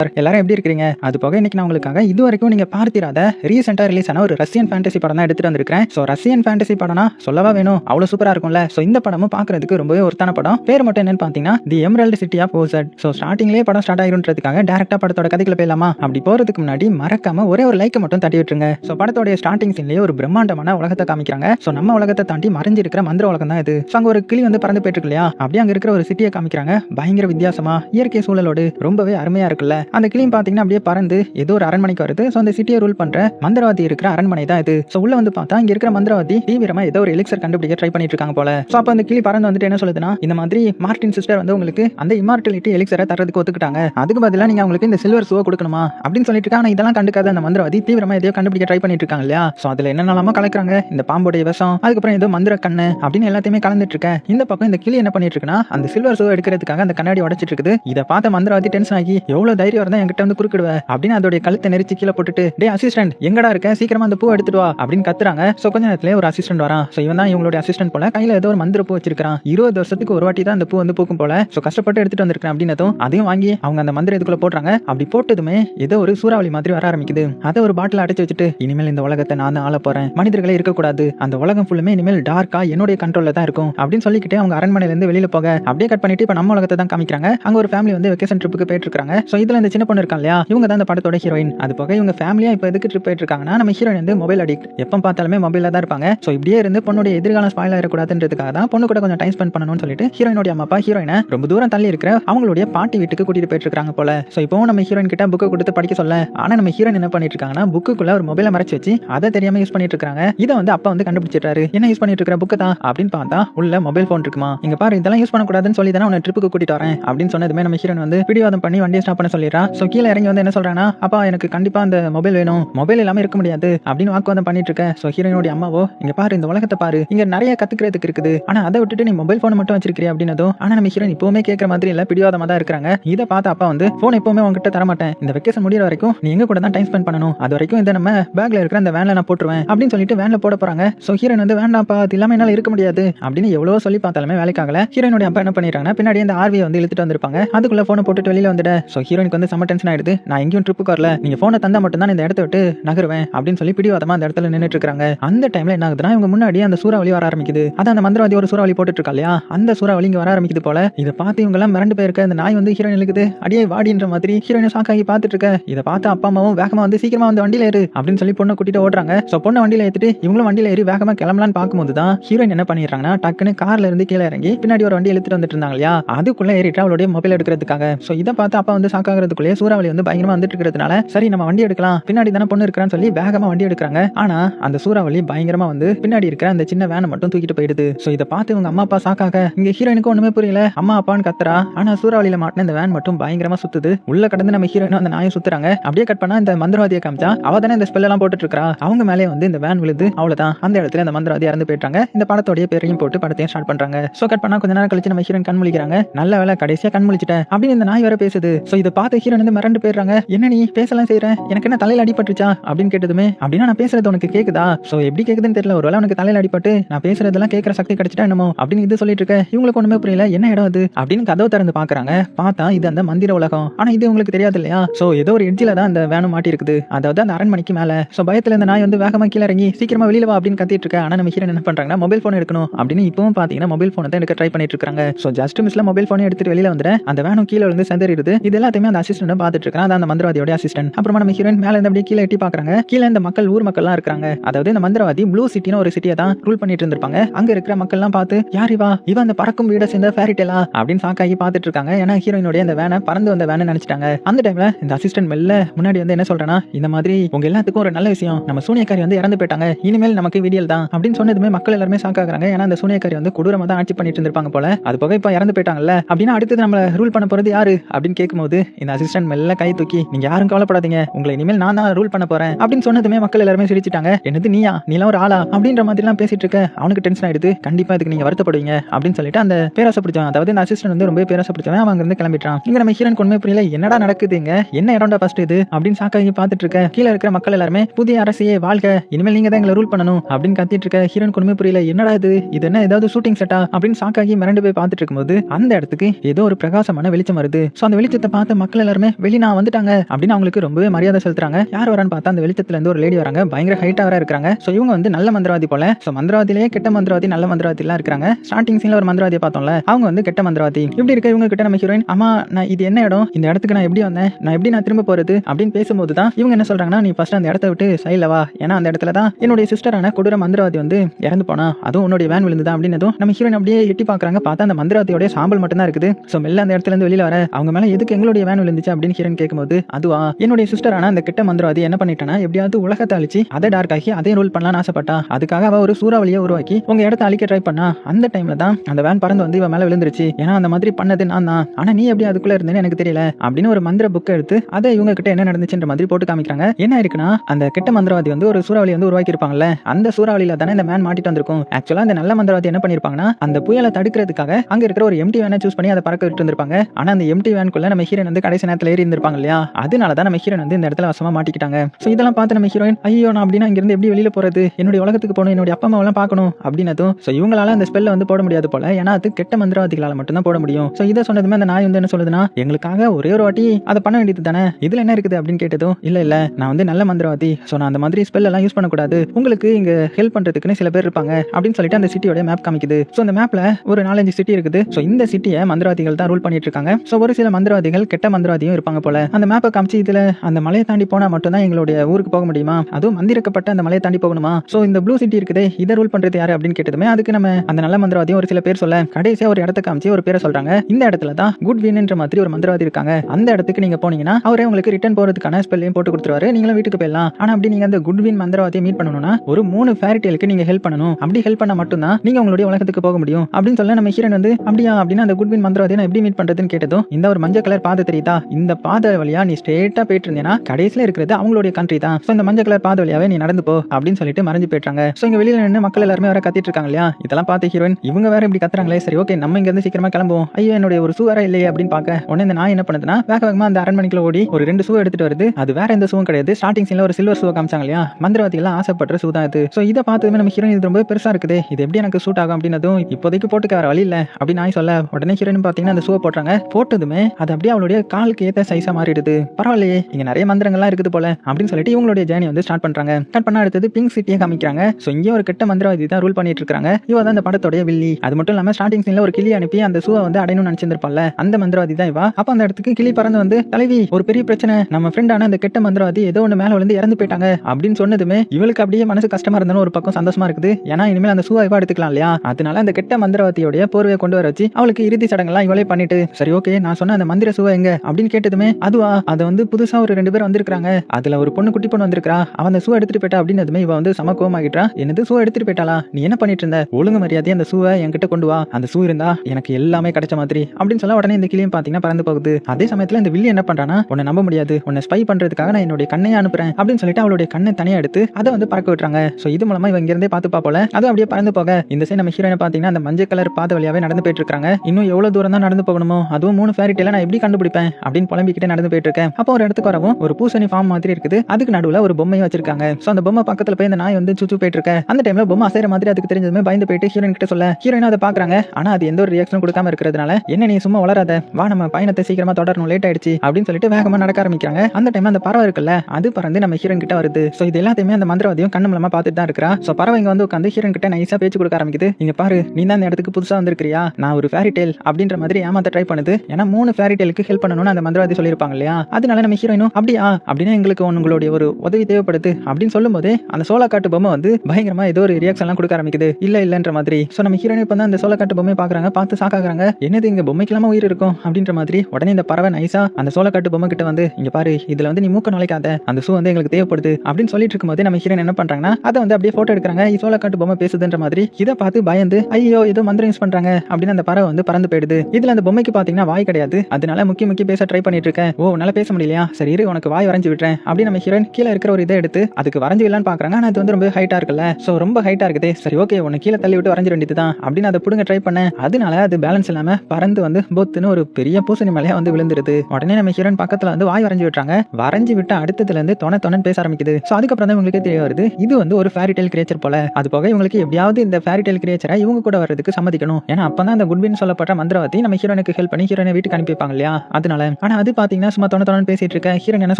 Sir எல்லாரும் எப்படி இருக்கீங்க அது போக இன்னைக்கு நான் உங்களுக்காக இது வரைக்கும் நீங்க பார்த்திராத ரீசெண்டா ரிலீஸ் ஆன ஒரு ரஷ்யன் ஃபேண்டசி படம் தான் எடுத்துட்டு வந்திருக்கேன் ஸோ ரஷ்யன் ஃபேண்டசி படம்னா சொல்லவா வேணும்? அவ்வளோ சூப்பரா இருக்கும்ல. ஸோ இந்த படமும் பார்க்கறதுக்கு ரொம்பவே ஒருத்தான படம். பேர் மட்டும் என்னன்னு பார்த்தீங்கன்னா the Emerald City of Oz so ஸ்டார்டிங்லேயே படம் ஸ்டார்ட் ஆயிருன்றதுக்காக டேரக்டா படத்தோட கதைக்குள்ள போயிடலாமா? அப்படி போறதுக்கு முன்னாடி மறக்காம ஒரே ஒரு லைக்கை மட்டும் தட்டி விட்டுருங்க. ஸோ படத்தோட ஸ்டார்டிங் சீன்லேயே ஒரு பிரம்மாண்டமான உலகத்தை காமிக்கிறாங்க. ஸோ நம்ம உலகத்தை தாண்டி மறைஞ்சிருக்கிற மந்திர உலகம் தான் இது. ஸோ அங்கே ஒரு கிளி வந்து பறந்து போயிட்டு இருக்கு இல்லையா? அப்படியே அங்கே இருக்கிற ஒரு சிட்டியை காமிக்கிறாங்க. பயங்கர வித்தியாசமா இயற்கை சூழலோடு ரொம்பவே அருமையா இருக்குல்ல. அந்த கிளியும் பார்த்தீங்கன்னா அப்படியே பறந்து ஏதோ ஒரு அரண்மனைக்கு வருது. ஸோ அந்த சிட்டியை ரூல் பண்ற மந்திரவாதி இருக்கிற அரண்மனை தான் இது. ஸோ உள்ள வந்து பார்த்தா இங்க இருக்கிற மந்திரவாதி தீவிரமா ஏதோ ஒரு எலிக்சர் கண்டுபிடிக்க ட்ரை பண்ணிட்டு இருக்காங்க போல. ஸோ அப்போ அந்த கிளி பறந்து வந்துட்டு என்ன சொல்லுதுன்னா இந்த மாதிரி மார்டின் சிஸ்டர் வந்து உங்களுக்கு அந்த இமார்டலிட்டி எலிக்சரை தரதுக்கு ஒத்துக்கிட்டாங்க. அதுக்கு பதிலாக நீங்க அவங்களுக்கு இந்த சில்வர் ஷூவை கொடுக்கணுமா அப்படின்னு சொல்லிட்டு இருக்காங்க. இதெல்லாம் கண்டுக்காத அந்த மந்திரவாதி தீவிரமா எதையோ கண்டுபிடிக்க ட்ரை பண்ணிட்டு இருக்காங்க இல்லையா? ஸோ அதுல என்னென்னலாமோ கலக்குறாங்க. இந்த பாம்போடைய விஷம் அதுக்கப்புறம் ஏதோ மந்திர கண்ணு அப்படின்னு எல்லாத்தையுமே கலந்துட்டு இருக்க. இந்த பக்கம் இந்த கிளி என்ன பண்ணிட்டு இருக்குன்னா அந்த சில்வர் ஷூவை எடுக்கிறதுக்காக அந்த கண்ணாடி உடைச்சிட்டு இருக்குது. இதை பார்த்த மந்திரவாதி டென்ஷன் ஆகி எவ்வளவு தைரியம் இருந்தா என்கிட்ட வந்து குறுக்கிடுவ. அப்படின்னு அதோடைய கழுத்தை நெரிச்சு கீழே போட்டுட்டு டே அசிஸ்டன்ட் எங்கடா இருக்க? சீக்கிரமா அந்த பூ எடுத்துட்டு வா அப்படின்னு கத்துறாங்க. சோ கொஞ்ச நேரத்துல ஒரு அசிஸ்டன்ட் வரான். சோ இவன் தான் இவங்களுடைய அசிஸ்டன்ட் போல கையில ஏதோ ஒரு மந்திர பூ வச்சிருக்கான் இருபது வருஷத்துக்கு ஒரு வாட்டி தான் அந்த பூ வந்து பூக்கும் போல. சோ கஷ்டப்பட்டு எடுத்துட்டு வந்திருக்கேன் அப்படின்னதும் அதையும் வாங்கி அவங்க அந்த மந்திர இதுக்குள்ள போடுறாங்க. அப்படி போட்டதுமே ஏதோ ஒரு சூறாவளி மாதிரி வர ஆரம்பிக்குது. அதை ஒரு பாட்டில் அடைச்சு வச்சுட்டு இனிமேல் இந்த உலகத்தை நான் தான் ஆள போறேன். மனிதர்களே இருக்கக்கூடாது. அந்த உலகம் ஃபுல்லுமே இனிமேல் டார்க்கா என்னுடைய கண்ட்ரோல்ல தான் இருக்கும். அப்படின்னு சொல்லிக்கிட்டே அவங்க அரண்மனையில இருந்து வெளியில போக அப்படியே கட் பண்ணிட்டு இப்ப நம்ம உலகத்தை தான் காமிக்கிறாங்க. அங்க ஒரு ஃபேமிலி வந்து வெக்கேஷன் ட்ரிப்புக்கு போயிட்டு இருக்காங்க. சோ இதுல இந்த சின்ன பொண்ணு இருக்கா இல்லையா இவங்க தான் இந்த படத்தோட ஹீரோயின் அது போக இவங்க ஃபேமிலியா இப்போ எதுக்கு ட்ரிப் போயிட்டு இருக்காங்கன்னா நம்ம ஹீரோயின் வந்து மொபைல் அடிக்ட் எப்போ பார்த்தாலுமே மொபைல்ல தான் இருப்பாங்க. சோ இப்படியே இருந்து பொண்ணுடைய எதிர்காலம் ஸ்பாயில் ஆயிடக்கூடாதுன்றதுக்காக தான் பொண்ணு கூட கொஞ்சம் டைம் ஸ்பெண்ட் பண்ணணும்னு சொல்லிட்டு ஹீரோயினுடைய அம்மா அப்பா ஹீரோயினை ரொம்ப தூரம் தள்ளி இருக்கிற அவங்களுடைய பாட்டி வீட்டுக்கு கூட்டிட்டு போயிட்டு இருக்காங்க போல. சோ இப்போ நம்ம ஹீரோயின் கிட்ட புக்கை கொடுத்து படிக்க சொல்ல. ஆனா நம்ம ஹீரோயின் என்ன பண்ணிட்டு இருக்காங்கன்னா புக்குக்குள்ள ஒரு மொபைலை மறைச்சு வச்சு அதை தெரியாம யூஸ் பண்ணிட்டு இருக்காங்க இதை வந்து அப்பா வந்து கண்டுபிடிச்சிட்டாரு என்ன யூஸ் பண்ணிட்டு இருக்கிற புக்கு தான்? அப்படின்னு பார்த்தா உள்ள மொபைல் ஃபோன் இருக்குமா? இங்க பாரு இதெல்லாம் யூஸ் பண்ணக்கூடாதுன்னு சொல்லி தானே உன்னை ட்ரிப்புக்கு கூட்டிட்டு வரேன். அப்படின்னு சொன்னதுமே நம்ம ஹீரோயின் வந்து பிடிவாதம் பண்ணி வண்டியை ஸ்டாப் பண்ண சொல்லிடுறா. சோ கீழே இறங்கி வந்து என்ன சொல்றாங்கன்னா அப்பா எனக்கு கண்டிப்பா அந்த மொபைல் வேணும். மொபைல் இல்லாமல் இருக்க முடியாது. அப்படின்னு வாக்குவாதம் பண்ணிட்டு இருக்க. ஸோ ஹீரோனுடைய அம்மாவோ இங்க பாரு இந்த உலகத்தை பாரு. இங்க நிறைய கத்துக்கிறதுக்கு இருக்குது. ஆனா அதை விட்டுட்டு நீ மொபைல் போன் மட்டும் வச்சிருக்கிறியா? அப்படின்னதும் ஆனா நம்ம ஹீரோயின் இப்பவுமே கேட்கற மாதிரி இல்ல. பிடிவாதமா தான் இருக்கிறாங்க. இதை பார்த்து அப்பா வந்து போன் எப்பவுமே உங்ககிட்ட தர மாட்டேன் இந்த வெக்கேஷன் முடிகிற வரைக்கும் நீ எங்க கூட தான் டைம் ஸ்பெண்ட் பண்ணணும்? அது வரைக்கும் இதை நம்ம பேக்ல இருக்கிற அந்த வேன்ல நான் போட்டுருவேன். அப்படின்னு சொல்லிட்டு வேன்ல போட போறாங்க. ஸோ ஹீரோயின் வந்து வேண்டாம்ப்பா அது இல்லாம என்னால இருக்க முடியாது. அப்படின்னு எவ்வளவோ சொல்லி பார்த்தாலுமே வேலைக்காகல. ஹீரோயினுடைய அப்பா என்ன பண்ணிடுறாங்கன்னா பின்னாடி அந்த ஆர்வியை வந்து இழுத்துட்டு வந்திருப்பாங்க. அதுக்குள்ள ஃபோனை போட்டுட்டு வெளியில வந்துட ஸோ ஹீரோயினுக்கு வந்து செம்ம டென்ஷன் ஆயிடுது. நான் எங்கேயும் ட்ரிப்புக்கு வரல. நீங்க போனை தந்தா மட்டும் தான் இந்த இடத்த விட்டு நகருவேன் அப்படின்னு சொல்லி பிடிவாதமா அந்த இடத்துல நின்னுட்டு இருக்காங்க. அந்த டைம்ல என்ன ஆகுதுன்னா இவங்க முன்னாடி அந்த சூறாவளி வர ஆரம்பிக்குது. அதான் அந்த மந்திரவாதி ஒரு சூறாவளி போட்டுட்டு இருக்கா இல்லையா? அந்த சூறாவளி இங்க வர ஆரம்பிக்குது போல. இதை பார்த்து இவங்க எல்லாம் மிரண்டு போயிருக்க அந்த நாய் வந்து ஹீரோயின் இருக்குது அடியே வாடின்ற மாதிரி ஹீரோயின் ஷாக்காகி பார்த்துட்டு இருக்க. இதை பார்த்து அப்பா அம்மாவும் வேகமா வந்து சீக்கிரமா வந்து வண்டியில ஏறு அப்படின்னு சொல்லி பொண்ணை கூட்டிட்டு ஓடுறாங்க. சோ பொண்ணை வண்டியில ஏத்துட்டு இவங்களும் வண்டியில ஏறி வேகமா கிளம்பலான்னு பார்க்கும்போது தான் ஹீரோயின் என்ன பண்ணிடுறாங்கன்னா டக்குன்னு கார்ல இருந்து கீழே இறங்கி பின்னாடி ஒரு வண்டி எடுத்துட்டு வந்துட்டு இருந்தாங்க இல்லையா? அதுக்குள்ள ஏறிட்டு அவளுடைய மொபைல் எடுக்கிறதுக்காக. சோ இதை பார்த்து அப்பா வந்து ஷாக்காகிறதுக்குள்ளே சூறாவளி வந்து பயங்கரமா வந்துட்டு இருக்கிறதுனால சரி நம்ம வண்டி எடுக்கலாம். பின்னாடி தானே பொண்ணு இருக்கிறான்னு சொல்லி வேகமா வண்டி எடுக்கிறாங்க. ஆனா அந்த சூறாவளி பயங்கரமா வந்து பின்னாடி இருக்கிற அந்த சின்ன வேனை மட்டும் தூக்கிட்டு போயிடுது. சோ இதை பார்த்து இவங்க அம்மா அப்பா சாக்காக இங்க ஹீரோயினுக்கு ஒண்ணுமே புரியல. அம்மா அப்பான்னு கத்துறா. ஆனா சூறாவளியில மாட்டின இந்த வேன் மட்டும் பயங்கரமா சுத்துது. உள்ள கடந்து நம்ம ஹீரோயின் அந்த நாயை சுத்துறாங்க. அப்படியே கட் பண்ணா இந்த மந்திரவாதியை காமிச்சா அவ தானே இந்த ஸ்பெல் எல்லாம் போட்டுட்டு இருக்கா அவங்க மேலே வந்து இந்த வேன் விழுது. அவ்வளவுதான். அந்த இடத்துல அந்த மந்திரவாதி இறந்து போயிட்டாங்க இந்த படத்தோடைய பேரையும் போட்டு படத்தையும் ஸ்டார்ட் பண்றாங்க. சோ கட் பண்ணா கொஞ்ச நேரம் கழிச்சு நம்ம ஹீரோயின் கண் முழிக்கிறாங்க நல்ல வேலை கடைசியா கண் முழிச்சிட்டேன் அப்படின்னு இந்த நாய் வேற பேசுது. சோ இதை பார்த்து ஹீரோயின் வந்து மிரண்டு போயிடுறாங்க. என்ன நீ? பேசலாம் செய்யறேன் எனக்கு என்ன தலையில அடிபட்டுச்சா அப்படின்னு கேட்டதுமே அப்படின்னா நான் பேசுறது உனக்கு கேக்குதா? சோ எப்படி கேக்குதுன்னு தெரியல. ஒருவேளை உனக்கு தலையில அடிபட்டு நான் பேசுறதெல்லாம் கேட்கற சக்தி கிடைச்சிட்டா என்னமோ? அப்படின்னு இது சொல்லிட்டு இருக்க. இவங்களுக்கு ஒண்ணுமே புரியல. என்ன இடம் அது? அப்படின்னு கதவை திறந்து பாக்குறாங்க. பார்த்தா இது அந்த மந்திர உலகம். ஆனா இது உங்களுக்கு தெரியாது இல்லையா? சோ ஏதோ ஒரு எட்ஜில தான் அந்த வேணும் மாட்டி இருக்குது. அதாவது அந்த அரண்மனைக்கு மேல. சோ பயத்துல இந்த நாய் வந்து வேகமா கீழே இறங்கி சீக்கிரமா வெளியில வா அப்படின்னு கத்திட்டு இருக்க? ஆனா நம்ம ஹீரன் என்ன பண்றாங்கன்னா மொபைல் போன் எடுக்கணும். அப்படின்னு இப்பவும் பாத்தீங்கன்னா மொபைல் போனை தான் எடுக்க ட்ரை பண்ணிட்டு இருக்காங்க. சோ ஜஸ்ட் மிஸ்ல மொபைல் போனை எடுத்துட்டு வெளியில வந்துட அந்த வேணும் கீழே வந்து செதறிடுது. இது எல்லாத்தையுமே அந்த அசிஸ்டன்ட் பாத்துட்டு இருக்கான். அதான் அந்த மந்திரவாதியோட அசிஸ்டன்ட் அப்புறமா நம்ம ஹீரோயின் மேல இருந்து அப்படியே கீழே எட்டி பாக்குறாங்க கீழே இந்த மக்கள் ஊர் மக்கள்லாம் இருக்காங்க அதாவது இந்த மந்திரவாதி ப்ளூ சிட்டின்னு ஒரு சிட்டியை தான் ரூல் பண்ணிட்டு இருந்திருப்பாங்க. அங்க இருக்கிற மக்கள்லாம் பார்த்து யார் இவா? இவ அந்த பறக்கும் வீட சேர்ந்த ஃபேரிட்டேலா அப்படின்னு சாக்காகி பார்த்துட்டு இருக்காங்க. ஏன்னா ஹீரோயினுடைய அந்த வேனை பறந்து வந்த வேனை நினைச்சிட்டாங்க. அந்த டைம்ல இந்த அசிஸ்டன்ட் மெல்ல முன்னாடி வந்து என்ன சொல்றேன்னா இந்த மாதிரி உங்க எல்லாத்துக்கும் ஒரு நல்ல விஷயம். நம்ம சூனியக்காரி வந்து இறந்து போயிட்டாங்க. இனிமேல் நமக்கு விடியல் தான். அப்படின்னு சொன்னதுமே மக்கள் எல்லாருமே சாக்காகிறாங்க. ஏன்னா அந்த சூனியக்காரி வந்து கொடூரமா தான் ஆட்சி பண்ணிட்டு இருந்திருப்பாங்க போல. அது போக இப்ப இறந்து போயிட்டாங்கல்ல. அப்படின்னா அடுத்தது நம்ம ரூல் பண்ண போறது யாரு? அப்படின்னு கேட்கும்போது இந்த அசிஸ்டன்ட் மெல்ல கை தூக்கி நீங்க யாரும் கவலைப்படாதீங்க. உங்களை இனிமேல் நான் தான் ரூல் பண்ண போறேன். அப்படின்னு சொன்னதுமே மக்கள் எல்லாருமே சிரிச்சிட்டாங்க. என்னது நீயா? நீலாம் ஒரு ஆளா? அப்படின்ற மாதிரி எல்லாம் பேசிட்டு இருக்க அவனுக்கு டென்ஷன் ஆயிடுது. கண்டிப்பா இதுக்கு நீங்க வருத்தப்படுவீங்க? அப்படின்னு சொல்லிட்டு அந்த பேராசை பிடிச்சவன் அதாவது இந்த அசிஸ்டன்ட் வந்து ரொம்ப பேராசை பிடிச்சவன் அவன் இருந்து கிளம்பிட்டான் இங்க நம்ம ஹீரன் கொண்டுமே புரியல. என்னடா நடக்குதுங்க என்ன இடம்டா ஃபர்ஸ்ட் இது? அப்படின்னு சாக்காகி பார்த்துட்டு இருக்க. கீழே இருக்கிற மக்கள் எல்லாருமே புதிய அரசியே வாழ்க. இனிமேல் நீங்க தான் எங்களை ரூல் பண்ணணும். அப்படின்னு கத்திட்டு இருக்க ஹீரன் கொண்டுமே புரியல. என்னடா இது? இது என்ன? ஏதாவது ஷூட்டிங் செட்டா அப்படின்னு சாக்காகி மிரண்டு போய் பார்த்துட்டு இருக்கும்போது அந்த இடத்துக்கு ஏதோ ஒரு பிரகாசமான வெளிச்சம் வருது. சோ அந்த வெளிச்சத்தை பார்த்து மக்கள் எல்லாருமே வெளினா வந்துட்டாங்க அப்படின்னு அவங்களுக்கு ரொம்பவே மரியாதை செலுத்துறாங்க. யார் வரான்னு பார்த்தா அந்த வெளிச்சத்துல இருந்து ஒரு லேடி வராங்க. பயங்கர ஹைட்டா வர இருக்காங்க ஸோ இவங்க வந்து நல்ல மந்திரவாதி போல. ஸோ மந்திரவாதிலேயே கெட்ட மந்திரவாதி நல்ல மந்திரவாதி எல்லாம் இருக்காங்க ஸ்டார்டிங் சீன்ல ஒரு மந்திரவாதியை பார்த்தோம்ல அவங்க வந்து கெட்ட மந்திரவாதி. இப்படி இருக்க இவங்க கிட்ட நம்ம ஹீரோயின் அம்மா நான் இது என்ன இடம்? இந்த இடத்துக்கு நான் எப்படி வந்தேன்? நான் எப்படி நான் திரும்ப போறது? அப்படின்னு பேசும்போது தான் இவங்க என்ன சொல்றாங்கன்னா நீ ஃபர்ஸ்ட் அந்த இடத்த விட்டு சைடில் வா. ஏன்னா அந்த இடத்துல தான் என்னுடைய சிஸ்டரான கொடூர மந்திரவாதி வந்து இறந்து போனா. அதுவும் உன்னுடைய வேன் விழுந்துதான் அப்படின்னதும் நம்ம ஹீரோயின் அப்படியே எட்டி பாக்குறாங்க பார்த்தா அந்த மந்திரவாதியோட சாம்பல் மட்டும் தான் இருக்குது. ஸோ மெல்ல அந்த இடத்துல இருந்து வெளியில வர. அவங்க மேல எதுக்கு எங்களுடைய வேன் விழுந்து விழுந்துச்சு அப்படின்னு ஹீரன் கேட்கும்போது அதுவா? என்னுடைய சிஸ்டரான அந்த கெட்ட மந்திரவாதி என்ன பண்ணிட்டானா? எப்படியாவது உலகத்தை அழிச்சு அதை டார்க் ஆகி அதே ரூல் பண்ணலாம்னு ஆசைப்பட்டா. அதுக்காக அவ ஒரு சூறாவளியை உருவாக்கி உங்க இடத்த அழிக்க ட்ரை பண்ணா. அந்த டைம்ல தான் அந்த வேன் பறந்து வந்து இவன் மேல விழுந்துருச்சு. ஏன்னா அந்த மாதிரி பண்ணது நான் தான். ஆனா நீ எப்படி அதுக்குள்ள இருந்தேன்னு எனக்கு தெரியல. அப்படின்னு ஒரு மந்திர புக் எடுத்து அதை இவங்க கிட்ட என்ன நடந்துச்சுன்ற மாதிரி போட்டு காமிக்கிறாங்க. என்ன இருக்குன்னா அந்த கெட்ட மந்திரவாதி வந்து ஒரு சூறாவளி வந்து உருவாக்கி இருப்பாங்கல்ல அந்த சூறாவளியில தானே இந்த மேன் மாட்டிட்டு வந்திருக்கும். ஆக்சுவலா அந்த நல்ல மந்திரவாதி என்ன பண்ணிருப்பாங்கன்னா அந்த புயலை தடுக்கிறதுக்காக அங்க இருக்கிற ஒரு எம்டி வேனை சூஸ் பண்ணி அதை பறக்க விட்டு இருந்திருப்பாங்க ஆனா அந்த எம்டி வேனுக்குள்ள நம்ம ஹீரன் வந்து கடைசி நேரத்தில் ஏறி இருந்திருப்பாங்க இல்லையா? அதனால தான் நம்ம ஹீரோயின் வந்து இந்த இடத்துல வசமா மாட்டிக்கிட்டாங்க. ஸோ இதெல்லாம் பார்த்து நம்ம ஹீரோயின் ஐயோ நான் அப்படின்னா இங்கிருந்து எப்படி வெளியில் போறது? என்னுடைய உலகத்துக்கு போகணும் என்னுடைய அப்பா அம்மாவெல்லாம் பார்க்கணும் அப்படின்னதும் ஸோ இவங்களால அந்த ஸ்பெல்ல வந்து போட முடியாது போல. ஏன்னா அது கெட்ட மந்திரவாதிகளால மட்டும்தான் போட முடியும். ஸோ இதை சொன்னதுமே அந்த நாய் வந்து என்ன சொல்லுதுன்னா எங்களுக்காக ஒரே ஒரு வாட்டி அதை பண்ண வேண்டியது தானே? இதுல என்ன இருக்குது? அப்படின்னு கேட்டதும் இல்ல இல்ல. நான் வந்து நல்ல மந்திரவாதி. ஸோ நான் அந்த மாதிரி ஸ்பெல் எல்லாம் யூஸ் பண்ணக்கூடாது. உங்களுக்கு இங்க ஹெல்ப் பண்றதுக்குன்னு சில பேர் இருப்பாங்க. அப்படின்னு சொல்லிட்டு அந்த சிட்டியோட மேப் காமிக்குது. ஸோ அந்த மேப்ல ஒரு நாலஞ்சு சிட்டி இருக்குது. ஸோ இந்த சிட்டியை மந்திரவாதிகள் தான் ரூல் பண்ணிட்டு இருக்காங்க. ஸோ ஒரு சில மந்திரவாதிகள் கெட்ட மந்திரவாதியும் இருப்பாங்க போல. அந்த மேப்பை காமிச்சு இதுல அந்த மலையை தாண்டி போனா மட்டும்தான் எங்களுடைய ஊருக்கு போக முடியுமா? அதுவும் மந்திரிக்கப்பட்ட அந்த மலையை தாண்டி போகணுமா? ஸோ இந்த ப்ளூ சிட்டி இருக்குதே இதை ரூல் பண்றது யாரு அப்படின்னு கேட்டதுமே அதுக்கு நம்ம அந்த நல்ல மந்திரவாதியும் ஒரு சில பேர் சொல்ல கடைசியா ஒரு இடத்த காமிச்சு ஒரு பேரை சொல்றாங்க. இந்த இடத்துல தான் குட் வீன்ன்ற மாதிரி ஒரு மந்திரவாதி இருக்காங்க. அந்த இடத்துக்கு நீங்க போனீங்கன்னா அவரே உங்களுக்கு ரிட்டர்ன் போறதுக்கான ஸ்பெல்லையும் போட்டு கொடுத்துருவாரு. நீங்களும் வீட்டுக்கு போயிடலாம். ஆனா அப்படி நீங்க அந்த குட் வீன் மந்திரவாதியை மீட் பண்ணணும்னா ஒரு மூணு ஃபேரிட்டேலுக்கு நீங்க ஹெல்ப் பண்ணணும். அப்படி ஹெல்ப் பண்ணா மட்டும்தான் நீங்க உங்களுடைய உலகத்துக்கு போக முடியும். அப்படின்னு சொல்ல நம்ம ஹீரன் வந்து அப்படியா அப்படின்னு அந்த குட் வின் மந்திரவாதியை நான் எப்படி மீட் பண்றதுன்னு கேட்டதும் இந்த ஒரு மஞ்சள் கலர் பாதை தெரியுதா? இந்த பாதை வழியா நீ ஸ்ட்ரெயிட்டா போயிட்டு இருந்தேன்னா கடைசியில இருக்கிறது அவங்களுடைய கண்ட்ரி தான். ஸோ இந்த மஞ்சள் கலர் பாதை வழியாவே நீ நடந்து போ அப்படின்னு சொல்லிட்டு மறைஞ்சு போயிட்டாங்க ஸோ இங்க வெளியில நின்று மக்கள் எல்லாருமே வேற கத்திட்டு இருக்காங்க இல்லையா? இதெல்லாம் பார்த்து ஹீரோயின் இவங்க வேற இப்படி கத்துறாங்களே. சரி ஓகே நம்ம இங்க இருந்து சீக்கிரமா கிளம்புவோம். ஐயோ என்னுடைய ஒரு ஷூ வேற இல்லையே அப்படின்னு பார்க்க உடனே இந்த நான் என்ன பண்ணுதுன்னா வேக வேகமா அந்த அரண்மனைக்குள்ள ஓடி ஒரு ரெண்டு ஷூ எடுத்துட்டு வருது. அது வேற எந்த சூவும் கிடையாது. ஸ்டார்டிங் சீன்ல ஒரு சில்வர் ஷூ காமிச்சாங்க இல்லையா? மந்திரவாதிகள் ஆசைப்படுற ஷூ தான் இது ஸோ இதை பார்த்ததுமே நம்ம ஹீரோயின் இது ரொம்ப பெருசா இருக்குது. இது எப்படி எனக்கு சூட் ஆகும் அப்படின்னதும் இப்போதைக்கு போட்டுக்க வேற வழி இல்ல அப்படின்னு நான் சொல்ல உடனே ஹீரோயின் பாத்தீங்கன்னா அந்த ஷூவை போட்டாங்க போட்டதுமே அது அப்படியே அவளுடைய காலுக்கு ஏத்த சைஸா மாறிடுது. பரவாயில்லையே இங்க நிறைய மந்திரங்கள்லாம் இருக்குது போல அப்படின்னு சொல்லிட்டு இவங்களுடைய ஜேர்னி வந்து ஸ்டார்ட் பண்றாங்க. ஸ்டார்ட் பண்ண அடுத்தது பிங்க் சிட்டியை காமிக்கிறாங்க. ஸோ இங்கே ஒரு கெட்ட மந்திரவாதி தான் ரூல் பண்ணிட்டு இருக்காங்க. இவ தான் அந்த படத்தோடைய வில்லி. அது மட்டும் இல்லாம ஸ்டார்டிங் சீன்ல ஒரு கிளி அனுப்பி அந்த சூவை வந்து அடையணும்னு நினைச்சிருப்பான்ல அந்த மந்திரவாதி தான் இவா. அப்ப அந்த இடத்துக்கு கிளி பறந்து வந்து தலைவி ஒரு பெரிய பிரச்சனை. நம்ம ஃப்ரெண்டான அந்த கெட்ட மந்திரவாதி ஏதோ ஒன்று மேல விழுந்து இறந்து போயிட்டாங்க அப்படின்னு சொன்னதுமே இவளுக்கு அப்படியே மனசு கஷ்டமா இருந்தாலும் ஒரு பக்கம் சந்தோஷமா இருக்குது. ஏன்னா இனிமேல் அந்த சூவை இவா எடுத்துக்கலாம் இல்லையா? அதனால அந்த கெட்ட மந்திரவாதியோடைய போர்வையை கொண்டு வர வச்சு அவளுக்கு இறுதி சடங்கெல்லாம் இவளே பண்ணிட்டு சரி ஓகே நான் சொன்ன அந்த மந்திர சூவை எங்க? அப்படின்னு கேட்டதுமே அதுவா? அதை வந்து புதுசா ஒரு ரெண்டு பேர் வந்திருக்காங்க அதுல ஒரு பொண்ணு குட்டி பொண்ணு வந்திருக்கா அவன் அந்த ஷூ எடுத்துட்டு போயிட்டா அப்படின்னதுமே இவன் வந்து சம கோமாகிட்டா என்னது ஷூ எடுத்துட்டு போயிட்டாளா? நீ என்ன பண்ணிட்டு இருந்த? ஒழுங்கு மரியாதையை அந்த ஷூவை என்கிட்ட கொண்டு வா. அந்த ஷூ இருந்தா எனக்கு எல்லாமே கிடைச்ச மாதிரி. அப்படின்னு சொல்ல உடனே இந்த கிளியும் பாத்தீங்கன்னா பறந்து போகுது. அதே சமயத்துல இந்த வில்லி என்ன பண்றானா உன்னை நம்ப முடியாது. உன்னை ஸ்பை பண்றதுக்காக நான் என்னுடைய கண்ணையை அனுப்புறேன். அப்படின்னு சொல்லிட்டு அவளுடைய கண்ணை தனியா எடுத்து அதை வந்து பறக்க விட்டுறாங்க. சோ இது மூலமா இவங்க இருந்தே பார்த்து போல அது அப்படியே பறந்து போக இந்த சைடு நம்ம ஹீரோயினை பாத்தீங்கன்னா அந்த மஞ்சள் கலர் பாதை வழியாவே நடந்து போயிட்டு இருக்காங்க. இன்னும் எவ்வளவு தூரம் தான் நடந்து போகணுமோ? அதுவும் மூணு ஃபேரிட்டேல நான் எப்படி கண்டுபிடிப்பேன்? அப்படின்னு புலம்பிக்கிட்டே நடந்து போயிட்டு இருக்கேன் அப்போ ஒரு இடத்துக்கு வரவும் ஒரு பூசணி ஃபார்ம் மாதிரி இருக்குது. அதுக்கு நடுவுல ஒரு பொம்மையை வச்சிருக்காங்க. சோ அந்த பொம்மை பக்கத்துல போய் இந்த நாய் வந்து சுச்சு போயிட்டு இருக்கேன் அந்த டைம்ல பொம்மை அசைற மாதிரி அதுக்கு தெரிஞ்சதுமே பயந்து போயிட்டு ஹீரோயின் கிட்ட சொல்ல ஹீரோயின் அதை பாக்குறாங்க ஆனா அது எந்த ஒரு ரியாக்ஷனும் கொடுக்காம இருக்கிறதுனால என்ன நீ சும்மா வளராத? வா நம்ம பயணத்தை சீக்கிரமா தொடரணும். லேட் ஆயிடுச்சு. அப்படின்னு சொல்லிட்டு வேகமா நடக்க ஆரம்பிக்கிறாங்க. அந்த டைம்ல அந்த பறவை இருக்குல்ல அது பறந்து நம்ம ஹீரோயின் கிட்ட வருது. சோ இது எல்லாத்தையுமே அந்த மந்திரவாதியும் கண்ணு மூலமா பாத்துட்டு தான் இருக்கிறா. சோ பறவை இங்க வந்து உட்காந்து ஹீரோயின் கிட்ட நைஸா பேச்சு கொடுக்க ஆரம்பிக்குது. நீங்க பாரு நீ தான் இந்த இடத்துக்கு புதுசா வந்திருக்கிறியா? நான் ஒரு ஃபேரி டேல் அப்படின்ற மாதிரி ஏமாத்த ட்ரை பண்ணுது. ஏன்னா மூணு ஃபேரி டேலுக்கு ஹெல்ப் பண்ணணும்னு அந்த மந்திரவாதி சொல்லியிருப்பாங்க இல்லையா? அதனால நம்ம ஹீரோயினும் அப்படியா? அப்படின்னா எங்களுக்கு உங்களுடைய ஒரு உதவி தேவைப்படுது. அப்படின்னு சொல்லும்போது அந்த சோழக்காட்டு பொம்மை வந்து பயங்கரமா ஏதோ ஒரு ரியாக்ஷன் எல்லாம் கொடுக்க ஆரம்பிக்குது. இல்ல இல்லன்ற மாதிரி. சோ நம்ம ஹீரோயின் இப்போ தான் அந்த சோழக்காட்டு பொம்மையை பாக்குறாங்க பார்த்து சாக்காக்குறாங்க என்னது இங்க பொம்மைக்கு இல்லாம உயிர் இருக்கும்? அப்படின்ற மாதிரி உடனே இந்த பறவை நைஸா அந்த சோழக்காட்டு பொம்மை கிட்ட வந்து இங்க பாரு இதுல வந்து நீ மூக்க நுழைக்காத. அந்த ஷூ வந்து எங்களுக்கு தேவைப்படுது. அப்படின்னு சொல்லிட்டு இருக்கும்போது நம்ம ஹீரோயின் என்ன பண்றாங்கன்னா அதை வந்து அப்படியே போட்டோ எடுக்கிறாங்க. சோழக்காட்டு பொம்மை பேசுதுன்ற மாதிரி. இதை பார்த்து பயந்து ஐயோ ஏதோ மந்திரம் யூஸ் பண்றாங்க. அப்படின்னு அந்த பறவை வந்து பறந்து போயிடுது. இதுல அந்த பொம்மைக்கு பாத்தீங்கன்னா வாய் கிடையாது. அதனால முக்கிய முக்கிய பேச ட்ரை பண்ணிட்டு இருக்கேன் ஓ நல்லா பேச முடியலையா? சரி இரு உனக்கு வாய் வரைஞ்சு விட்டுறேன். அப்படி நம்ம ஹீரோயின் கீழே இருக்கிற ஒரு இதை எடுத்து அதுக்கு வரைஞ்சு விடலான்னு பாக்குறாங்க ஆனா அது வந்து ரொம்ப ஹைட்டா இருக்குல்ல. சோ ரொம்ப ஹைட்டா இருக்குது. சரி ஓகே உன்னை கீழே தள்ளி விட்டு வரைஞ்சு வேண்டியது தான். அப்படின்னு அதை புடுங்க ட்ரை பண்ணேன். அதனால அது பேலன்ஸ் இல்லாம பறந்து வந்து பொத்துன்னு ஒரு பெரிய பூசணி மலையா வந்து விழுந்துருது. உடனே நம்ம ஹீரோயின் பக்கத்துல வந்து வாய் வரைஞ்சு விட்டுறாங்க. வரைஞ்சு விட்டு அடுத்ததுல இருந்து தொண தொணன்னு பேச ஆரம்பிக்குது. சோ அதுக்கப்புறம் தான் இவங்களுக்கே தெரிய வருது. இது வந்து ஒரு ஃபேரி டெயில் கிரியேச்சர் போல. அது போக இவங்களுக்கு எப்படியாவது இந்த ஃபேரி டெயில் கிரியேச்சரை இவங்க கூட வர்றதுக்கு சம்மதிக்கணும். ஏன்னா அப்பதான் அந்த குட்வின் சொல்லப்பட்ட மந்திரவாதி நம்ம ஹீரோனுக்கு ஹெல்ப் பண்ணி ஹீரோனை வீட்டுக்கு அனுப்பிப்பாங்க இல்லையா? அதனால ஆனா அது பாத்தீங்கன்னா சும்மா தொண தொணன்னு பேசிட்டு இருக்க ஹீரோ என்ன